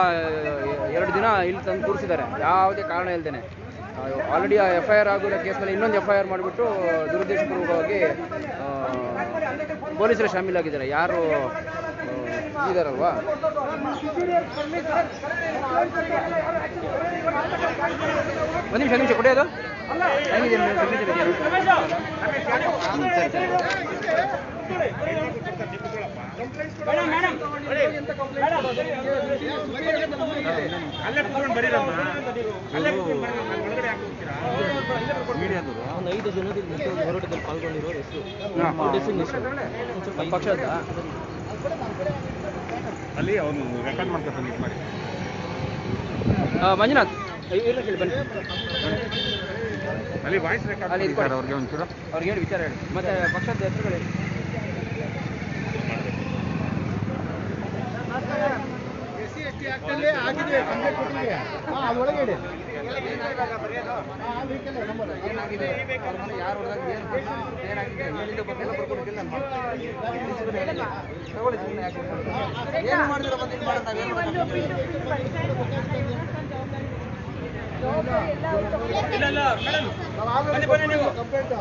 ಎರಡು ದಿನ ಇಲ್ಲಿ ತಂದು ಕೂರಿಸಿದ್ದಾರೆ. ಯಾವುದೇ ಕಾರಣ ಇಲ್ದೇನೆ. ಆಲ್ರೆಡಿ ಎಫ್ ಐ ಆರ್ ಆಗಿರೋ ಕೇಸ್ನಲ್ಲಿ ಇನ್ನೊಂದು ಎಫ್ ಐ ಆರ್ ಮಾಡಿಬಿಟ್ಟು ದುರುದ್ದೇಶಪೂರ್ವಕವಾಗಿ ಪೊಲೀಸರು ಶಾಮೀಲಾಗಿದ್ದಾರೆ. ಯಾರು ಇದಾರಲ್ವಾ? ಒಂದು ನಿಮಿಷ ನಿಮಿಷ, ಕೊಡಿ ಅದು. ಒಂದು ಐದು ಜನದಲ್ಲಿ ಹೋರಾಟದಲ್ಲಿ ಹೆಸರು ನಮ್ಮ ಪಕ್ಷದ ಅಲ್ಲಿ ಅವನು ರೆಕಾರ್ಡ್ ಮಾಡ್ತಾರೆ ಮಾಡಿ. ಮಂಜುನಾಥ್. ಇರ್ಲಿ ಕೇಳಿ ಬನ್ನಿ. ಅಲ್ಲಿ ವಾಯ್ಸ್ ರೆಕಾರ್ಡ್ ಅಲ್ಲಿ. ಅವ್ರಿಗೆ ಒಂಚೂರು. ಅವ್ರಿಗೆ ಹೇಳಿ ವಿಚಾರ ಹೇಳಿ. ಮತ್ತೆ ಪಕ್ಷದ ಹೆಸರುಗಳು ಹೇಳಿ. ಎಸ್ ಸಿ ಎಸ್ ಟಿ ಆಗಿದೆ ಕಂಪ್ಲೇಂಟ್ ಕೊಟ್ಟಿದೆ ಹಾಂ ಅದೊಳಗೆ ಇಡಿ ಹಾಂ ಆ ವೆಹಿಕಲ್ ನಂಬರ್ ಏನಾಗಿದೆ ಅವ್ರ ಮನೆ ಯಾರು ಹೊಡೆದಾಗ ಏನು ಪ್ರಶ್ನೆ, ಏನಾಗಿದೆ ಹೇಳಿದ ಬಗ್ಗೆ ಎಲ್ಲ ಬರ್ಕೊಟ್ಟಿದ್ದೀನಿ ನಾನು ಮಾಡ್ತೀನಿ. ತಗೊಳ್ಳಿ ಸುಮ್ಮನೆ ಯಾಕೆ ಮಾಡ್ತಾರೆ? ಏನು ಮಾಡಿದಿರೋ ಬಂದು ಇದು ಮಾಡೋದು ನಾವೇನು ಮಾಡೋದು? ಕಂಪ್ಲೇಂಟ್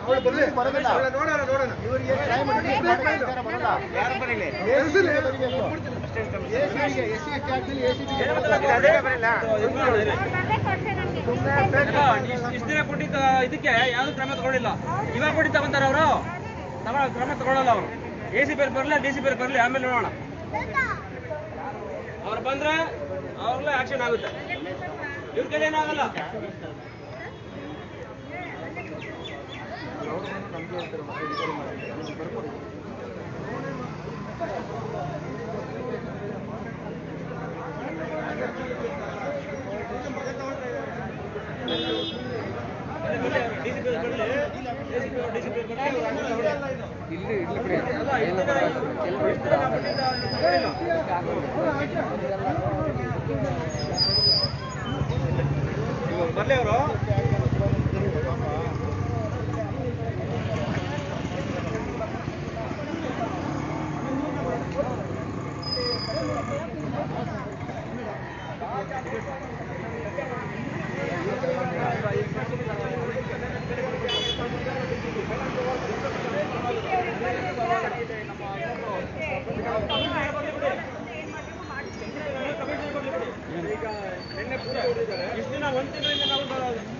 ಅವಳು ಬರ್ಲಿ ಬರೋದಿಲ್ಲ ಇವರಿಗೆ ಇಷ್ಟು ಕೊಟ್ಟಿದ್ದ ಇದಕ್ಕೆ ಯಾವ್ದು ಕ್ರಮ ತಗೊಂಡಿಲ್ಲ ಇವಾಗ ಕೊಟ್ಟಿ ತಗೊಂತಾರ ಅವರು? ತಗೊಳ, ಕ್ರಮ ತಗೊಳ್ಳಲ್ಲ ಅವರು. ಎ ಸಿ ಪೇರ್ ಬರಲಿ ಡಿ ಸಿ ಪೇರ್ ಬರಲಿ, ಆಮೇಲೆ ನೋಡೋಣ. ಅವ್ರು ಬಂದ್ರೆ ಅವ್ರಲ್ಲೇ ಆಕ್ಷನ್ ಆಗುತ್ತೆ. ಇವ್ರ ಕೈ ಏನಾಗಲ್ಲ ಇಲ್ಲಿ ಬಿಡಿ ಏನು ಪರವಾಗಿಲ್ಲ. ಎಲ್ಲಿ ಬಿಡ್ತೀರಾ? ಬರ್ಲಿ ಅವರು ಇಷ್ಟು ದಿನ ಒಂದು ತಿಂಗಳಿಂದ ನಾವು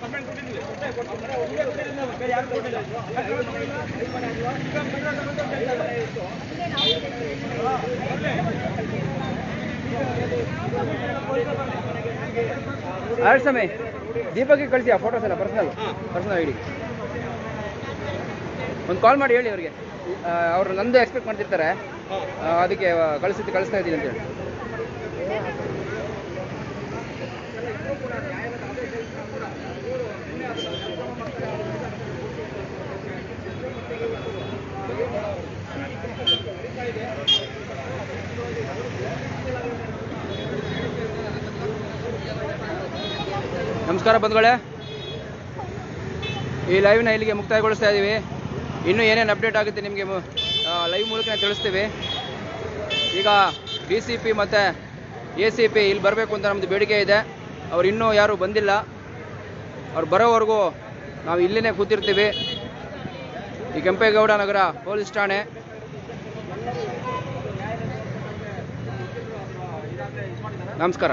ಕಂಪ್ಲೇಂಟ್ ಕೊಟ್ಟಿದ್ವಿ ಅಷ್ಟೇ ಕೊಟ್ಟಿದ್ರೆ ಒಬ್ಬರೇ ಕೊಟ್ಟಿದ್ದೀವಿ ಆರ್ಟ್ ಸಮಯ ದೀಪಕ್ಕೆ ಕಳಿಸಿಯಾ ಫೋಟೋಸ್ ಎಲ್ಲ ಪರ್ಸನಲ್ ಪರ್ಸನಲ್ ಐಡಿ ಒಂದು ಕಾಲ್ ಮಾಡಿ ಹೇಳಿ ಅವ್ರಿಗೆ. ಅವರು ನಂದು ಎಕ್ಸ್ಪೆಕ್ಟ್ ಮಾಡ್ತಿರ್ತಾರೆ. ಅದಕ್ಕೆ ಕಳಿಸಿದ್ದು ಕಳಿಸ್ತಾ ಇದ್ದೀನಿ ಅಂತೇಳಿ ನಮಸ್ಕಾರ ಬಂಧುಗಳೇ. ಈ ಲೈವ್ನ ಇಲ್ಲಿಗೆ ಮುಕ್ತಾಯಗೊಳಿಸ್ತಾ ಇದ್ದೀವಿ ಇನ್ನೂ ಏನೇನು ಅಪ್ಡೇಟ್ ಆಗುತ್ತೆ ನಿಮಗೆ ಲೈವ್ ಮೂಲಕ ತಿಳಿಸ್ತೀವಿ. ಈಗ ಡಿ ಸಿ ಪಿ ಮತ್ತು ಎ ಸಿ ಪಿ ಇಲ್ಲಿ ಬರಬೇಕು ಅಂತ ನಮ್ಮದು ಬೇಡಿಕೆ ಇದೆ. ಅವ್ರು ಇನ್ನೂ ಯಾರೂ ಬಂದಿಲ್ಲ. ಅವ್ರು ಬರೋವರೆಗೂ ನಾವು ಇಲ್ಲೇ ಕೂತಿರ್ತೀವಿ. ಈ ಕೆಂಪೇಗೌಡ ನಗರ ಪೊಲೀಸ್ ಠಾಣೆ. ನಮಸ್ಕಾರ.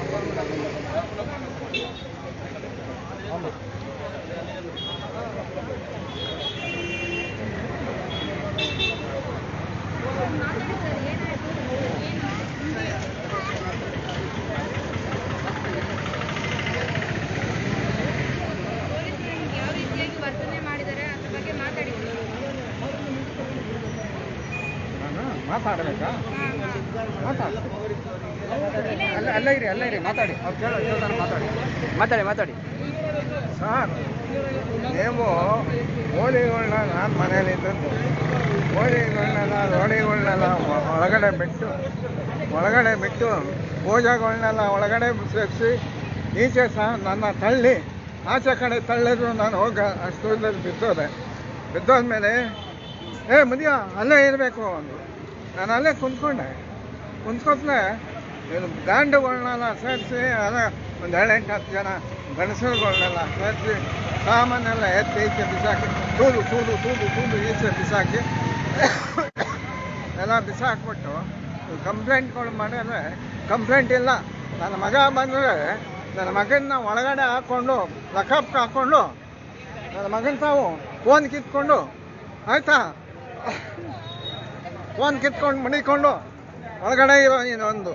ಮಾತಾಡಬೇಕಾ? ಅಲ್ಲ ಅಲ್ಲ ಇರಿ ಅಲ್ಲ ಇರಿ ಮಾತಾಡಿ. ಅವ್ರು ಕೇಳೋ ಕೇಳ್ತಾನೆ ಮಾತಾಡಿ. ಮಾತಾಡಿ ಮಾತಾಡಿ. ಸರ್ ನೀವು ಕೋಳಿಗಳನ್ನ ನಾನು ಮನೇಲಿ ತಂದು ಕೋಳಿಗಳನ್ನೆಲ್ಲ ರೋಡಿಗಳನ್ನೆಲ್ಲ ಒಳಗಡೆ ಬಿಟ್ಟು ಒಳಗಡೆ ಬಿಟ್ಟು ಪೂಜಾಗಳನ್ನೆಲ್ಲ ಒಳಗಡೆ ಸೇರಿಸಿ ಈಚೆ ಸಹ ನನ್ನ ತಳ್ಳಿ ಆಚೆ ಕಡೆ ತಳ್ಳಿದ್ರು ನಾನು ಹೋಗ ಅಷ್ಟು ಬಿದ್ದೋದೆ. ಬಿದ್ದೋದ್ಮೇಲೆ ಏ ಮುದಿಯ ಅಲ್ಲೇ ಇರಬೇಕು. ಅಂದರು ನಾನು ಅಲ್ಲೇ ಕುಂತ್ಕೊಂಡೆ. ಕುಂತ್ಕೊತ್ಲೆ ಏನು ಗಾಂಡುಗಳನ್ನೆಲ್ಲ ಸೇರಿಸಿ ಅದ ಒಂದು ಏಳೆಂಟು ಹತ್ತು ಜನ ಗಣಸರುಗಳನ್ನೆಲ್ಲ ಸೇರಿಸಿ, ಸಾಮಾನೆಲ್ಲ ಎತ್ತಿ ಈಚೆ ಬಿಸಾಕಿ, ತೂದು ತೂದು ತೂದು ತೂದು ಈಚೆ ಬಿಸಾಕಿ, ಎಲ್ಲ ಬಿಸಾಕ್ಬಿಟ್ಟು ಕಂಪ್ಲೇಂಟ್ಗಳು ಮಾಡಿದ್ರೆ ಕಂಪ್ಲೇಂಟ್ ಇಲ್ಲ. ನನ್ನ ಮಗ ಬಂದರೆ ನನ್ನ ಮಗನ ಒಳಗಡೆ ಹಾಕ್ಕೊಂಡು ಲಕಪ್ ಹಾಕ್ಕೊಂಡು ನನ್ನ ಮಗನ ತಾವು ಫೋನ್ ಕಿತ್ಕೊಂಡು, ಆಯ್ತಾ? ಫೋನ್ ಕಿತ್ಕೊಂಡು ಮಡಿಕೊಂಡು ಒಳಗಡೆ ಇರೋ ಇನ್ನೊಂದು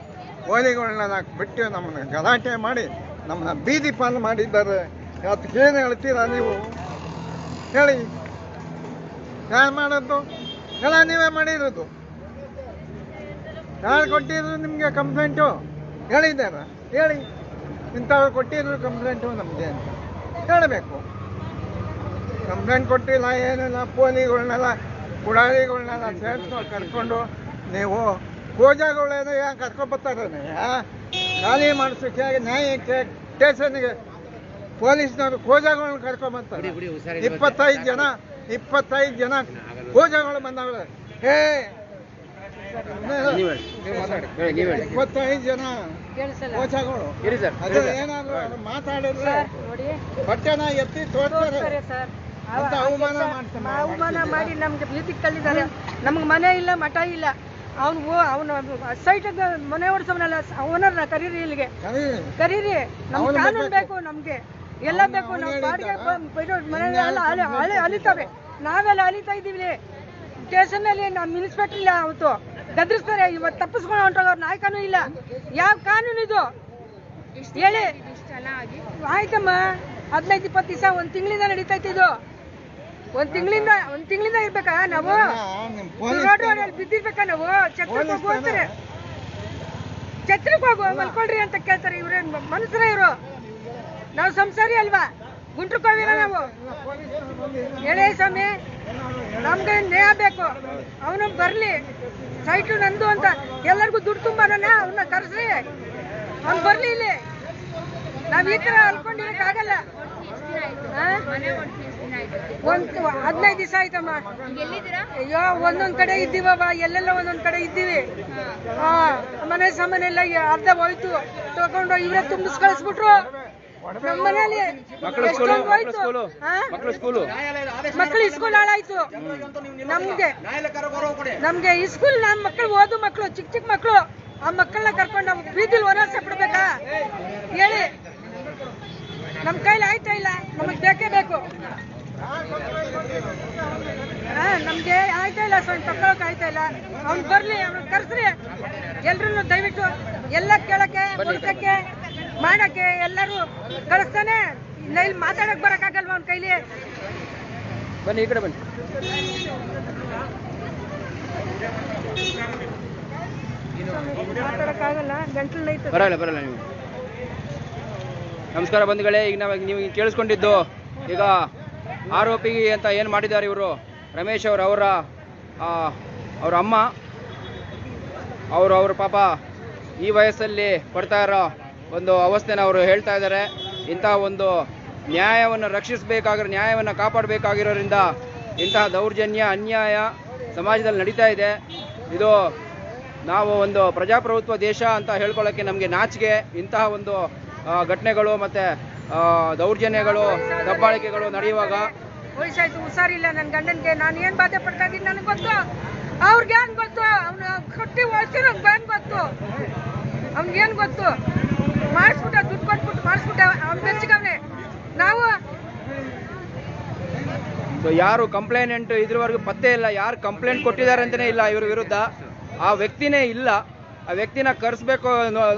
ನಾಲ್ಕು ಬಿಟ್ಟು ನಮ್ಮನ್ನ ಗಲಾಟೆ ಮಾಡಿ ನಮ್ಮನ್ನ ಬೀದಿ ಪಾಲು ಮಾಡಿದ್ದಾರೆ. ಅದಕ್ಕೇನು ಹೇಳ್ತೀರಾ ನೀವು? ಹೇಳಿ. ಯಾರು ಮಾಡೋದು, ಎಲ್ಲ ನೀವೇ ಮಾಡಿರೋದು. ಯಾರು ಕೊಟ್ಟಿದ್ರು ನಿಮಗೆ ಕಂಪ್ಲೇಂಟು ಹೇಳಿದ್ದಾರ? ಹೇಳಿ. ಇಂಥವ್ರು ಕೊಟ್ಟಿದ್ರು ಕಂಪ್ಲೇಂಟು ನಮಗೆ ಅಂತ. ಹೇಳಬೇಕು. ಕಂಪ್ಲೇಂಟ್ ಕೊಟ್ಟಿಲ್ಲ, ಏನಿಲ್ಲ, ಪೋಲಿಗಳನ್ನೆಲ್ಲ ಪುಡಾರಿಗಳನ್ನೆಲ್ಲ ಸೇರಿಸ್ಕೊಂಡು ಕರ್ಕೊಂಡು ನೀವು ಪೂಜಾಗಳೇನೋ ಯಾಕೆ ಕರ್ಕೊಬರ್ತಾರೆ ಖಾಲಿ ಮಾಡಿಸೋಕೆ ನ್ಯಾಯಕ್ಕೆ ಸ್ಟೇಷನ್ಗೆ ಪೊಲೀಸ್ನವರು ಪೂಜಾಗಳನ್ನ ಕರ್ಕೊಂಬರ್ತಾರೆ ಇಪ್ಪತ್ತೈದು ಜನ ಇಪ್ಪತ್ತೈದು ಜನ ಪೂಜಾಗಳು ಬಂದವ್ರೆ ಹೇ! ಇಪ್ಪತ್ತೈದು ಜನ ಕೋಚಗಳು ಅದ್ರಲ್ಲಿ ಏನಾದ್ರು ಮಾತಾಡಿದ್ರೆ ಬಟ್ಟೆನ ಎತ್ತಿ ತೋರ್ತಾರೆ. ಅವಮಾನ ಮಾಡಿ ನಮ್ಗೆ ಬೀದಿಗೆ ತಳ್ಳಿದ್ದಾರೆ ನಮ್ಗೆ ಮನೆ ಇಲ್ಲ ಮಠ ಇಲ್ಲ. ಅವ್ನು ಅವನು ಸೈಟ್ ಮನೆ ಓಡಿಸೋನಲ್ಲ ಓನರ್ನ ಕರೀರಿ ಇಲ್ಲಿಗೆ. ಕರೀರಿ. ನಮ್ಗೆ ಕಾನೂನು ಬೇಕು. ನಮ್ಗೆ. ಎಲ್ಲ ಬೇಕು. ನಾವು ಹೇಳಿದ್ದ? ಬಾಡಿಗೆ ಮನೆ ಅಲಿತವೆ. ನಾವೆಲ್ಲ ಅಲಿತಾ ಇದ್ದೀವಿ ಸ್ಟೇಷನ್ನಲ್ಲಿ ನಮ್ಮ ಇನ್ಸ್ಪೆಕ್ಟರ್ ಇಲ್ಲ ಅವತ್ತು. ಗದ್ರಿಸ್ತಾರೆ. ಇವತ್ತು ತಪ್ಪಿಸ್ಕೊಂಡು ಹೊಂಟೋಗೋರು ನಾಯಕನೂ ಇಲ್ಲ. ಯಾವ ಕಾನೂನು ಇದು? ಹೇಳಿ. ಆಯ್ತಮ್ಮ. ಹದಿನೈದು ಇಪ್ಪತ್ತು ದಿವಸ ಒಂದ್ ತಿಂಗಳಿಂದ ನಡೀತೈತಿ ಇದು. ಒಂದ್ ತಿಂಗಳಿಂದ ಒಂದ್ ತಿಂಗಳಿಂದ ಇರ್ಬೇಕಾ ನಾವು? ರೋಡ್ ರೋಡ್ ಬಿದ್ದಿರ್ಬೇಕಾ ನಾವು? ಛತ್ರಕ್ಕೆ ಹೋಗು ಅಂತಾರೆ. ಛತ್ರಕ್ಕೆ ಹೋಗು ಮಲ್ಕೊಳ್ರಿ ಅಂತ ಕೇಳ್ತಾರೆ ಇವ್ರೇನ್ ಮನುಷ್ಯರ ಇವರು? ನಾವು ಸಂಸಾರಿ ಅಲ್ವಾ? ಗುಂಟ್ರಕ್ಕೆ ಹೋಗಿಲ್ಲ ನಾವು. ಹೇಳೇ ಸ್ವಾಮಿ ನಮ್ಗೆ ನ್ಯಾಯ ಬೇಕು. ಅವನು ಬರ್ಲಿ. ಸೈಟು ನಂದು ಅಂತ. ಎಲ್ಲರಿಗೂ ದುಡ್ಡು ತುಂಬಾನ ಅವನ್ನ ಕರೆಸ್ರಿ. ಅವ್ನು ಬರ್ಲಿ ಇಲ್ಲಿ. ನಾವ್ ಈ ತರ ಅನ್ಕೊಂಡಿರಕ್ಕಾಗಲ್ಲ? ಒಂದ್ ಹದಿನೈದು ದಿವಸ ಆಯ್ತಮ್ಮ. ಅಯ್ಯೋ ಒಂದೊಂದ್ ಕಡೆ ಇದ್ದೀವಮ್ಮ ಎಲ್ಲೆಲ್ಲ ಒಂದೊಂದ್ ಕಡೆ ಇದ್ದೀವಿ. ಹಾ. ಮನೆ ಸಾಮಾನೆಲ್ಲ ಎಲ್ಲ ಅರ್ಧ ಹೋಯ್ತು. ತಗೊಂಡು ಇವರೇ ತುಂಬಿಸ್ ಕಳಿಸ್ಬಿಟ್ರು. ನಮ್ಮ ಮನೇಲಿ ಎಷ್ಟೊಂದು ಹೋಯ್ತು. ಆ? ಮಕ್ಕಳು ಸ್ಕೂಲು ಮಕ್ಳು ಸ್ಕೂಲ್ ಹಾಳಾಯ್ತು ನಮ್ಗೆ ನಮ್ಗೆ ಈ ಸ್ಕೂಲ್ ನಮ್ಮ ಮಕ್ಕಳು ಓದು ಮಕ್ಕಳು ಚಿಕ್ಕ ಚಿಕ್ಕ ಮಕ್ಕಳು ಆ ಮಕ್ಕಳನ್ನ ಕರ್ಕೊಂಡು ನಮ್ಗೆ ಬೀದಿಲ್ ವನವಾಸ ಬಿಡ್ಬೇಕಾ ಹೇಳಿ. ನಮ್ ಕೈಲಿ ಆಯ್ತಾ ಇಲ್ಲ? ನಮಗ್ ಬೇಕೇ ಬೇಕು. ನಮ್ಗೆ ಆಯ್ತಾ ಇಲ್ಲ ಸ್ವಾಮಿ ತಗೊಳಕ್ ಆಯ್ತಾ ಇಲ್ಲ. ಅವ್ನ್ ಬರ್ಲಿ ಅವ್ನ ಕರ್ಸ್ರಿ. ಎಲ್ರು ದಯವಿಟ್ಟು ಎಲ್ಲ ಕೇಳಕ್ಕೆ ಕೊಡ್ಸಕ್ಕೆ ಮಾಡಕ್ಕೆ ಎಲ್ಲರೂ ಕಳಿಸ್ತಾನೆ. ಇಲ್ಲ ಮಾತಾಡಕ್ ಆಗಲ್ವ ಅವ್ನ ಕೈಲಿ? ಬನ್ನಿ ಈ ಕಡೆ ಬನ್ನಿ. ಮಾತಾಡಕ್ಕಾಗಲ್ಲ ಗಂಟಲು ಐತೆ ಬರಲ್ಲ ಬರಲ್ಲ ನೀವು. ನಮಸ್ಕಾರ ಬಂಧುಗಳೇ ಈಗ ನಾವು ನೀವು ಕೇಳಿಸ್ಕೊಂಡಿದ್ದು ಈಗ ಆರೋಪಿ ಅಂತ ಏನು ಮಾಡಿದ್ದಾರೆ ಇವರು? ರಮೇಶ್ ಅವರು ಅವರ ಅವರ ಅಮ್ಮ, ಅವರು ಅವ್ರ ಪಾಪ ಈ ವಯಸ್ಸಲ್ಲಿ ಪಡ್ತಾ ಇರೋ ಒಂದು ಅವಸ್ಥೆನ ಅವರು ಹೇಳ್ತಾ ಇದ್ದಾರೆ. ಇಂತಹ ಒಂದು ನ್ಯಾಯವನ್ನು ರಕ್ಷಿಸಬೇಕಾಗಿರೋ, ನ್ಯಾಯವನ್ನು ಕಾಪಾಡಬೇಕಾಗಿರೋದ್ರಿಂದ ಇಂತಹ ದೌರ್ಜನ್ಯ, ಅನ್ಯಾಯ ಸಮಾಜದಲ್ಲಿ ನಡೀತಾ ಇದೆ. ಇದು ನಾವು ಒಂದು ಪ್ರಜಾಪ್ರಭುತ್ವ ದೇಶ ಅಂತ ಹೇಳ್ಕೊಳ್ಳೋಕ್ಕೆ ನಮಗೆ ನಾಚಿಕೆ. ಇಂತಹ ಒಂದು ಘಟನೆಗಳು ಮತ್ತೆ ದೌರ್ಜನ್ಯಗಳು ದಬ್ಬಾಳಿಕೆಗಳು ನಡೆಯುವಾಗ ವಯಸ್ಸಾಯ್ತು ಹುಷಾರಿಲ್ಲ ನನ್ನ ಗಂಡನ್ಗೆ. ನಾನು ಏನ್ ಬಾಧೆ ಪಡ್ತಾ ಇದ್ದೀನಿ ನನಗೆ ಗೊತ್ತು? ಅವ್ರಿಗೆ ಏನ್ ಗೊತ್ತು? ಅವ್ನು ಕಟ್ಟಿ ಹೊಳ್ಸಿರೋ ಏನ್ ಗೊತ್ತು? ಅವ್ನಿಗೆ ಏನ್ ಗೊತ್ತು? ಮಾಡಿಸ್ಬಿಟ್ಟ ದುಡ್ಡು ಕೊಟ್ಬಿಟ್ಟು ಮಾಡಿಸ್ಬಿಟ್ಟ ಅವ್ನು ಬೆಚ್ಚಗವ್ನೆ. ನಾವು ಸೊ ಯಾರು ಕಂಪ್ಲೇಂಟ್ ಇದ್ರವರೆಗೂ ಪತ್ತೆ ಇಲ್ಲ. ಯಾರು ಕಂಪ್ಲೇಂಟ್ ಕೊಟ್ಟಿದ್ದಾರೆ ಅಂತಲೇ ಇಲ್ಲ ಇವ್ರ ವಿರುದ್ಧ. ಆ ವ್ಯಕ್ತಿನೇ ಇಲ್ಲ. ಆ ವ್ಯಕ್ತಿನ ಕರೆಸ್ಬೇಕು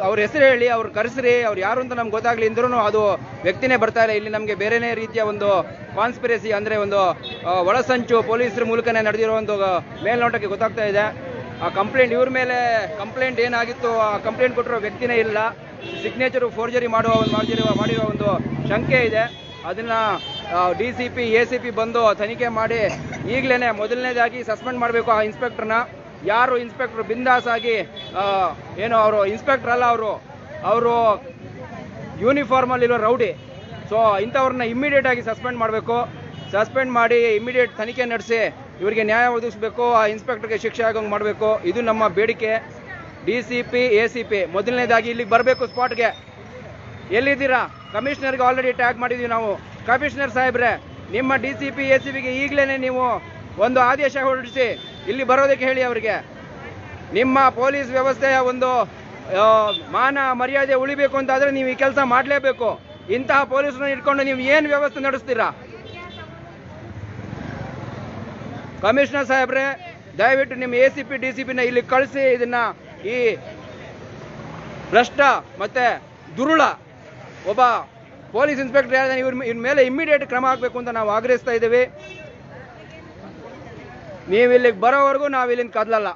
ಅವ್ರ ಹೆಸರು ಹೇಳಿ, ಅವ್ರು ಕರೆಸ್ರಿ, ಅವ್ರು ಯಾರು ಅಂತ ನಮ್ಗೆ ಗೊತ್ತಾಗ್ಲಿ ಅಂದ್ರೂ ಅದು ವ್ಯಕ್ತಿನೇ ಬರ್ತಾ ಇಲ್ಲ. ಇಲ್ಲಿ ನಮಗೆ ಬೇರೆನೇ ರೀತಿಯ ಒಂದು ಕಾನ್ಸ್ಪಿರಸಿ ಅಂದರೆ ಒಂದು ಒಳಸಂಚು ಪೊಲೀಸರ ಮೂಲಕನೇ ನಡೆದಿರೋ ಒಂದು ಮೇಲ್ನೋಟಕ್ಕೆ ಗೊತ್ತಾಗ್ತಾ ಇದೆ. ಆ ಕಂಪ್ಲೇಂಟ್ ಇವ್ರ ಮೇಲೆ ಕಂಪ್ಲೇಂಟ್ ಏನಾಗಿತ್ತು, ಆ ಕಂಪ್ಲೇಂಟ್ ಕೊಟ್ಟಿರೋ ವ್ಯಕ್ತಿನೇ ಇಲ್ಲ. ಸಿಗ್ನೇಚರು ಫೋರ್ಜರಿ ಮಾಡುವ ಒಂದು ಮಾಡಿರುವ ಮಾಡಿರೋ ಒಂದು ಶಂಕೆ ಇದೆ. ಅದನ್ನ D C P A C P ಬಂದು ತನಿಖೆ ಮಾಡಿ ಈಗಲೇ ಮೊದಲನೇದಾಗಿ ಸಸ್ಪೆಂಡ್ ಮಾಡಬೇಕು ಆ ಇನ್ಸ್ಪೆಕ್ಟರ್ನ ಯಾರು ಇನ್ಸ್ಪೆಕ್ಟರ್ ಬಿಂದಾಸ್ ಆಗಿ ಏನು ಅವರು ಇನ್ಸ್ಪೆಕ್ಟರ್ ಅಲ್ಲ ಅವರು ಅವರು ಯೂನಿಫಾರ್ಮಲ್ಲಿರೋ ರೌಡಿ. ಸೊ ಇಂಥವ್ರನ್ನ ಇಮ್ಮಿಡಿಯೇಟ್ ಆಗಿ ಸಸ್ಪೆಂಡ್ ಮಾಡಬೇಕು. ಸಸ್ಪೆಂಡ್ ಮಾಡಿ ಇಮ್ಮಿಡಿಯೇಟ್ ತನಿಖೆ ನಡೆಸಿ, ಇವರಿಗೆ ನ್ಯಾಯ ಒದಗಿಸಬೇಕು, ಆ ಇನ್ಸ್ಪೆಕ್ಟರ್ಗೆ ಶಿಕ್ಷೆ ಆಗೋಂಗೆ ಮಾಡಬೇಕು. ಇದು ನಮ್ಮ ಬೇಡಿಕೆ. D C P A C P ಮೊದಲನೇದಾಗಿ ಇಲ್ಲಿಗೆ ಬರಬೇಕು ಸ್ಪಾಟ್ಗೆ ಎಲ್ಲಿದ್ದೀರಾ? ಕಮಿಷನರ್ಗೆ ಆಲ್ರೆಡಿ ಟ್ಯಾಗ್ ಮಾಡಿದ್ದೀವಿ ನಾವು. ಕಮಿಷನರ್ ಸಾಹೇಬ್ರೆ, ನಿಮ್ಮ D C P A C ಪಿಗೆ ಈಗಲೇ ನೀವು ಒಂದು ಆದೇಶ ಹೊರಡಿಸಿ ಇಲ್ಲಿ ಬರೋದಕ್ಕೆ ಹೇಳಿ ಅವರಿಗೆ. ನಿಮ್ಮ ಪೊಲೀಸ್ ವ್ಯವಸ್ಥೆಯ ಒಂದು ಮಾನ ಮರ್ಯಾದೆ ಉಳಿಬೇಕು ಅಂತಾದ್ರೆ ನೀವು ಈ ಕೆಲಸ ಮಾಡಲೇಬೇಕು. ಇಂತಹ ಪೊಲೀಸರನ್ನ ಇಟ್ಕೊಂಡು ನೀವು ಏನು ವ್ಯವಸ್ಥೆ ನಡೆಸ್ತೀರಾ? ಕಮಿಷನರ್ ಸಾಹೇಬ್ರೆ, ದಯವಿಟ್ಟು ನಿಮ್ಮ A C P, D C ಪಿನ ಇಲ್ಲಿ ಕಳಿಸಿ ಇದನ್ನ ಈ ಭ್ರಷ್ಟ ಮತ್ತೆ ದುರುಳ ಒಬ್ಬ ಪೊಲೀಸ್ ಇನ್ಸ್ಪೆಕ್ಟರ್ ಇವ್ರ ಇವ್ರ ಮೇಲೆ ಇಮ್ಮಿಡಿಯೇಟ್ ಕ್ರಮ ಆಗಬೇಕು ಅಂತ ನಾವು ಆಗ್ರಹಿಸ್ತಾ ಇದ್ದೀವಿ. ನೀವು ಇಲ್ಲಿಗೆ ಬರೋವರೆಗೂ ನಾವು ಇಲ್ಲಿಂದ ಕದಲಲ್ಲ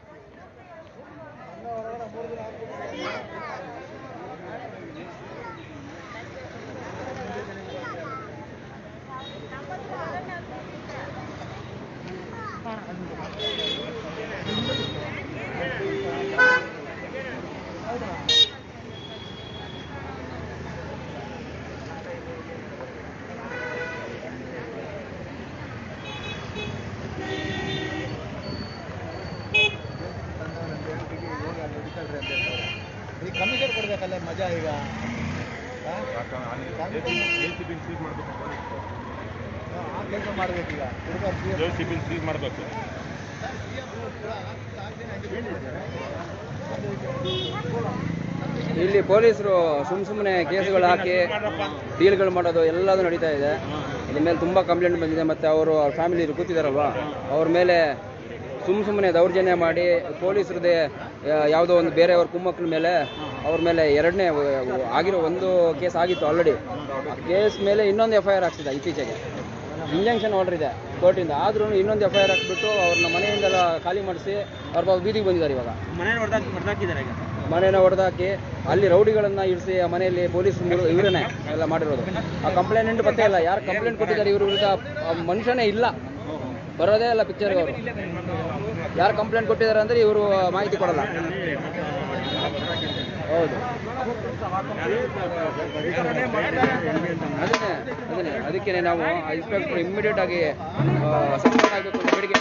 ಈ ಕಮಿಷನ್ ಕೊಡ್ಬೇಕಲ್ಲ ಮಜಾ ಈಗ ಆ ಕೆಲಸ ಮಾಡ್ಬೇಕೀಗ ಹುಡುಗ ಜೆ ಸಿ ಬಿ ಸೀಸ್ ಮಾಡಬೇಕು ಇಲ್ಲಿ ಪೊಲೀಸರು ಸುಮ್ ಸುಮ್ಮನೆ ಹಾಕಿ ಡೀಲ್ಗಳು ಮಾಡೋದು ಎಲ್ಲದೂ ನಡೀತಾ ಇದೆ. ಇದ್ರ ಮೇಲೆ ತುಂಬ ಕಂಪ್ಲೇಂಟ್ ಬಂದಿದೆ. ಮತ್ತು ಅವರು ಅವ್ರ ಫ್ಯಾಮಿಲಿ ಕೂತಿದಾರಲ್ವಾ? ಅವ್ರ ಮೇಲೆ ಸುಮ್ಮ ಸುಮ್ಮನೆ ದೌರ್ಜನ್ಯ ಮಾಡಿ ಪೊಲೀಸರದೇ ಯಾವುದೋ ಒಂದು ಬೇರೆಯವ್ರ ಕುಮ್ಮಕ್ಕಳ ಮೇಲೆ ಅವ್ರ ಮೇಲೆ ಎರಡನೇ ಆಗಿರೋ ಒಂದು ಕೇಸ್ ಆಗಿತ್ತು ಆಲ್ರೆಡಿ ಆ ಕೇಸ್ ಮೇಲೆ ಇನ್ನೊಂದು ಎಫ್ ಐ ಆರ್ ಹಾಕ್ಸಿದೆ ಇತ್ತೀಚೆಗೆ ಇಂಜೆಕ್ಷನ್ ಆರ್ಡರ್ ಇದೆ. ಕೋರ್ಟಿಂದ ಆದ್ರೂ ಇನ್ನೊಂದು ಎಫ್ ಐ ಆರ್ ಹಾಕ್ಬಿಟ್ಟು ಅವ್ರನ್ನ ಮನೆಯಿಂದೆಲ್ಲ ಖಾಲಿ ಮಾಡಿಸಿ ಅವ್ರ ಬೀದಿಗೆ ಬಂದಿದ್ದಾರೆ ಇವಾಗ. ಮನೇನ ಹೊಡೆದಾಕಿ, ಅಲ್ಲಿ ರೌಡಿಗಳನ್ನ ಇರಿಸಿ ಆ ಮನೆಯಲ್ಲಿ ಪೊಲೀಸ್ ಇವರನ್ನೇ ಎಲ್ಲ ಮಾಡಿರೋದು. ಆ ಕಂಪ್ಲೇಂಟ್ ಪತ್ತೆ ಇಲ್ಲ. ಯಾರು ಕಂಪ್ಲೇಂಟ್ ಕೊಟ್ಟಿದ್ದಾರೆ ಇವ್ರ ವಿರುದ್ಧ? ಮನುಷ್ಯನೇ ಇಲ್ಲ. ಬರೋದೇ ಇಲ್ಲ ಪಿಕ್ಚರ್ ಅವರು. ಯಾರು ಕಂಪ್ಲೇಂಟ್ ಕೊಟ್ಟಿದ್ದಾರೆ ಅಂದ್ರೆ ಇವರು ಮಾಹಿತಿ ಕೊಡಲ್ಲ. ಹೌದು. ಅದನ್ನೇ ಅದನ್ನೇ. ಅದಕ್ಕೆ ನಾವು ಇನ್ಸ್ಪೆಕ್ಟರ್ ಇಮ್ಮಿಡಿಯೇಟ್ ಆಗಿ ಆಗಬೇಕು ಬೇಡಿಕೆ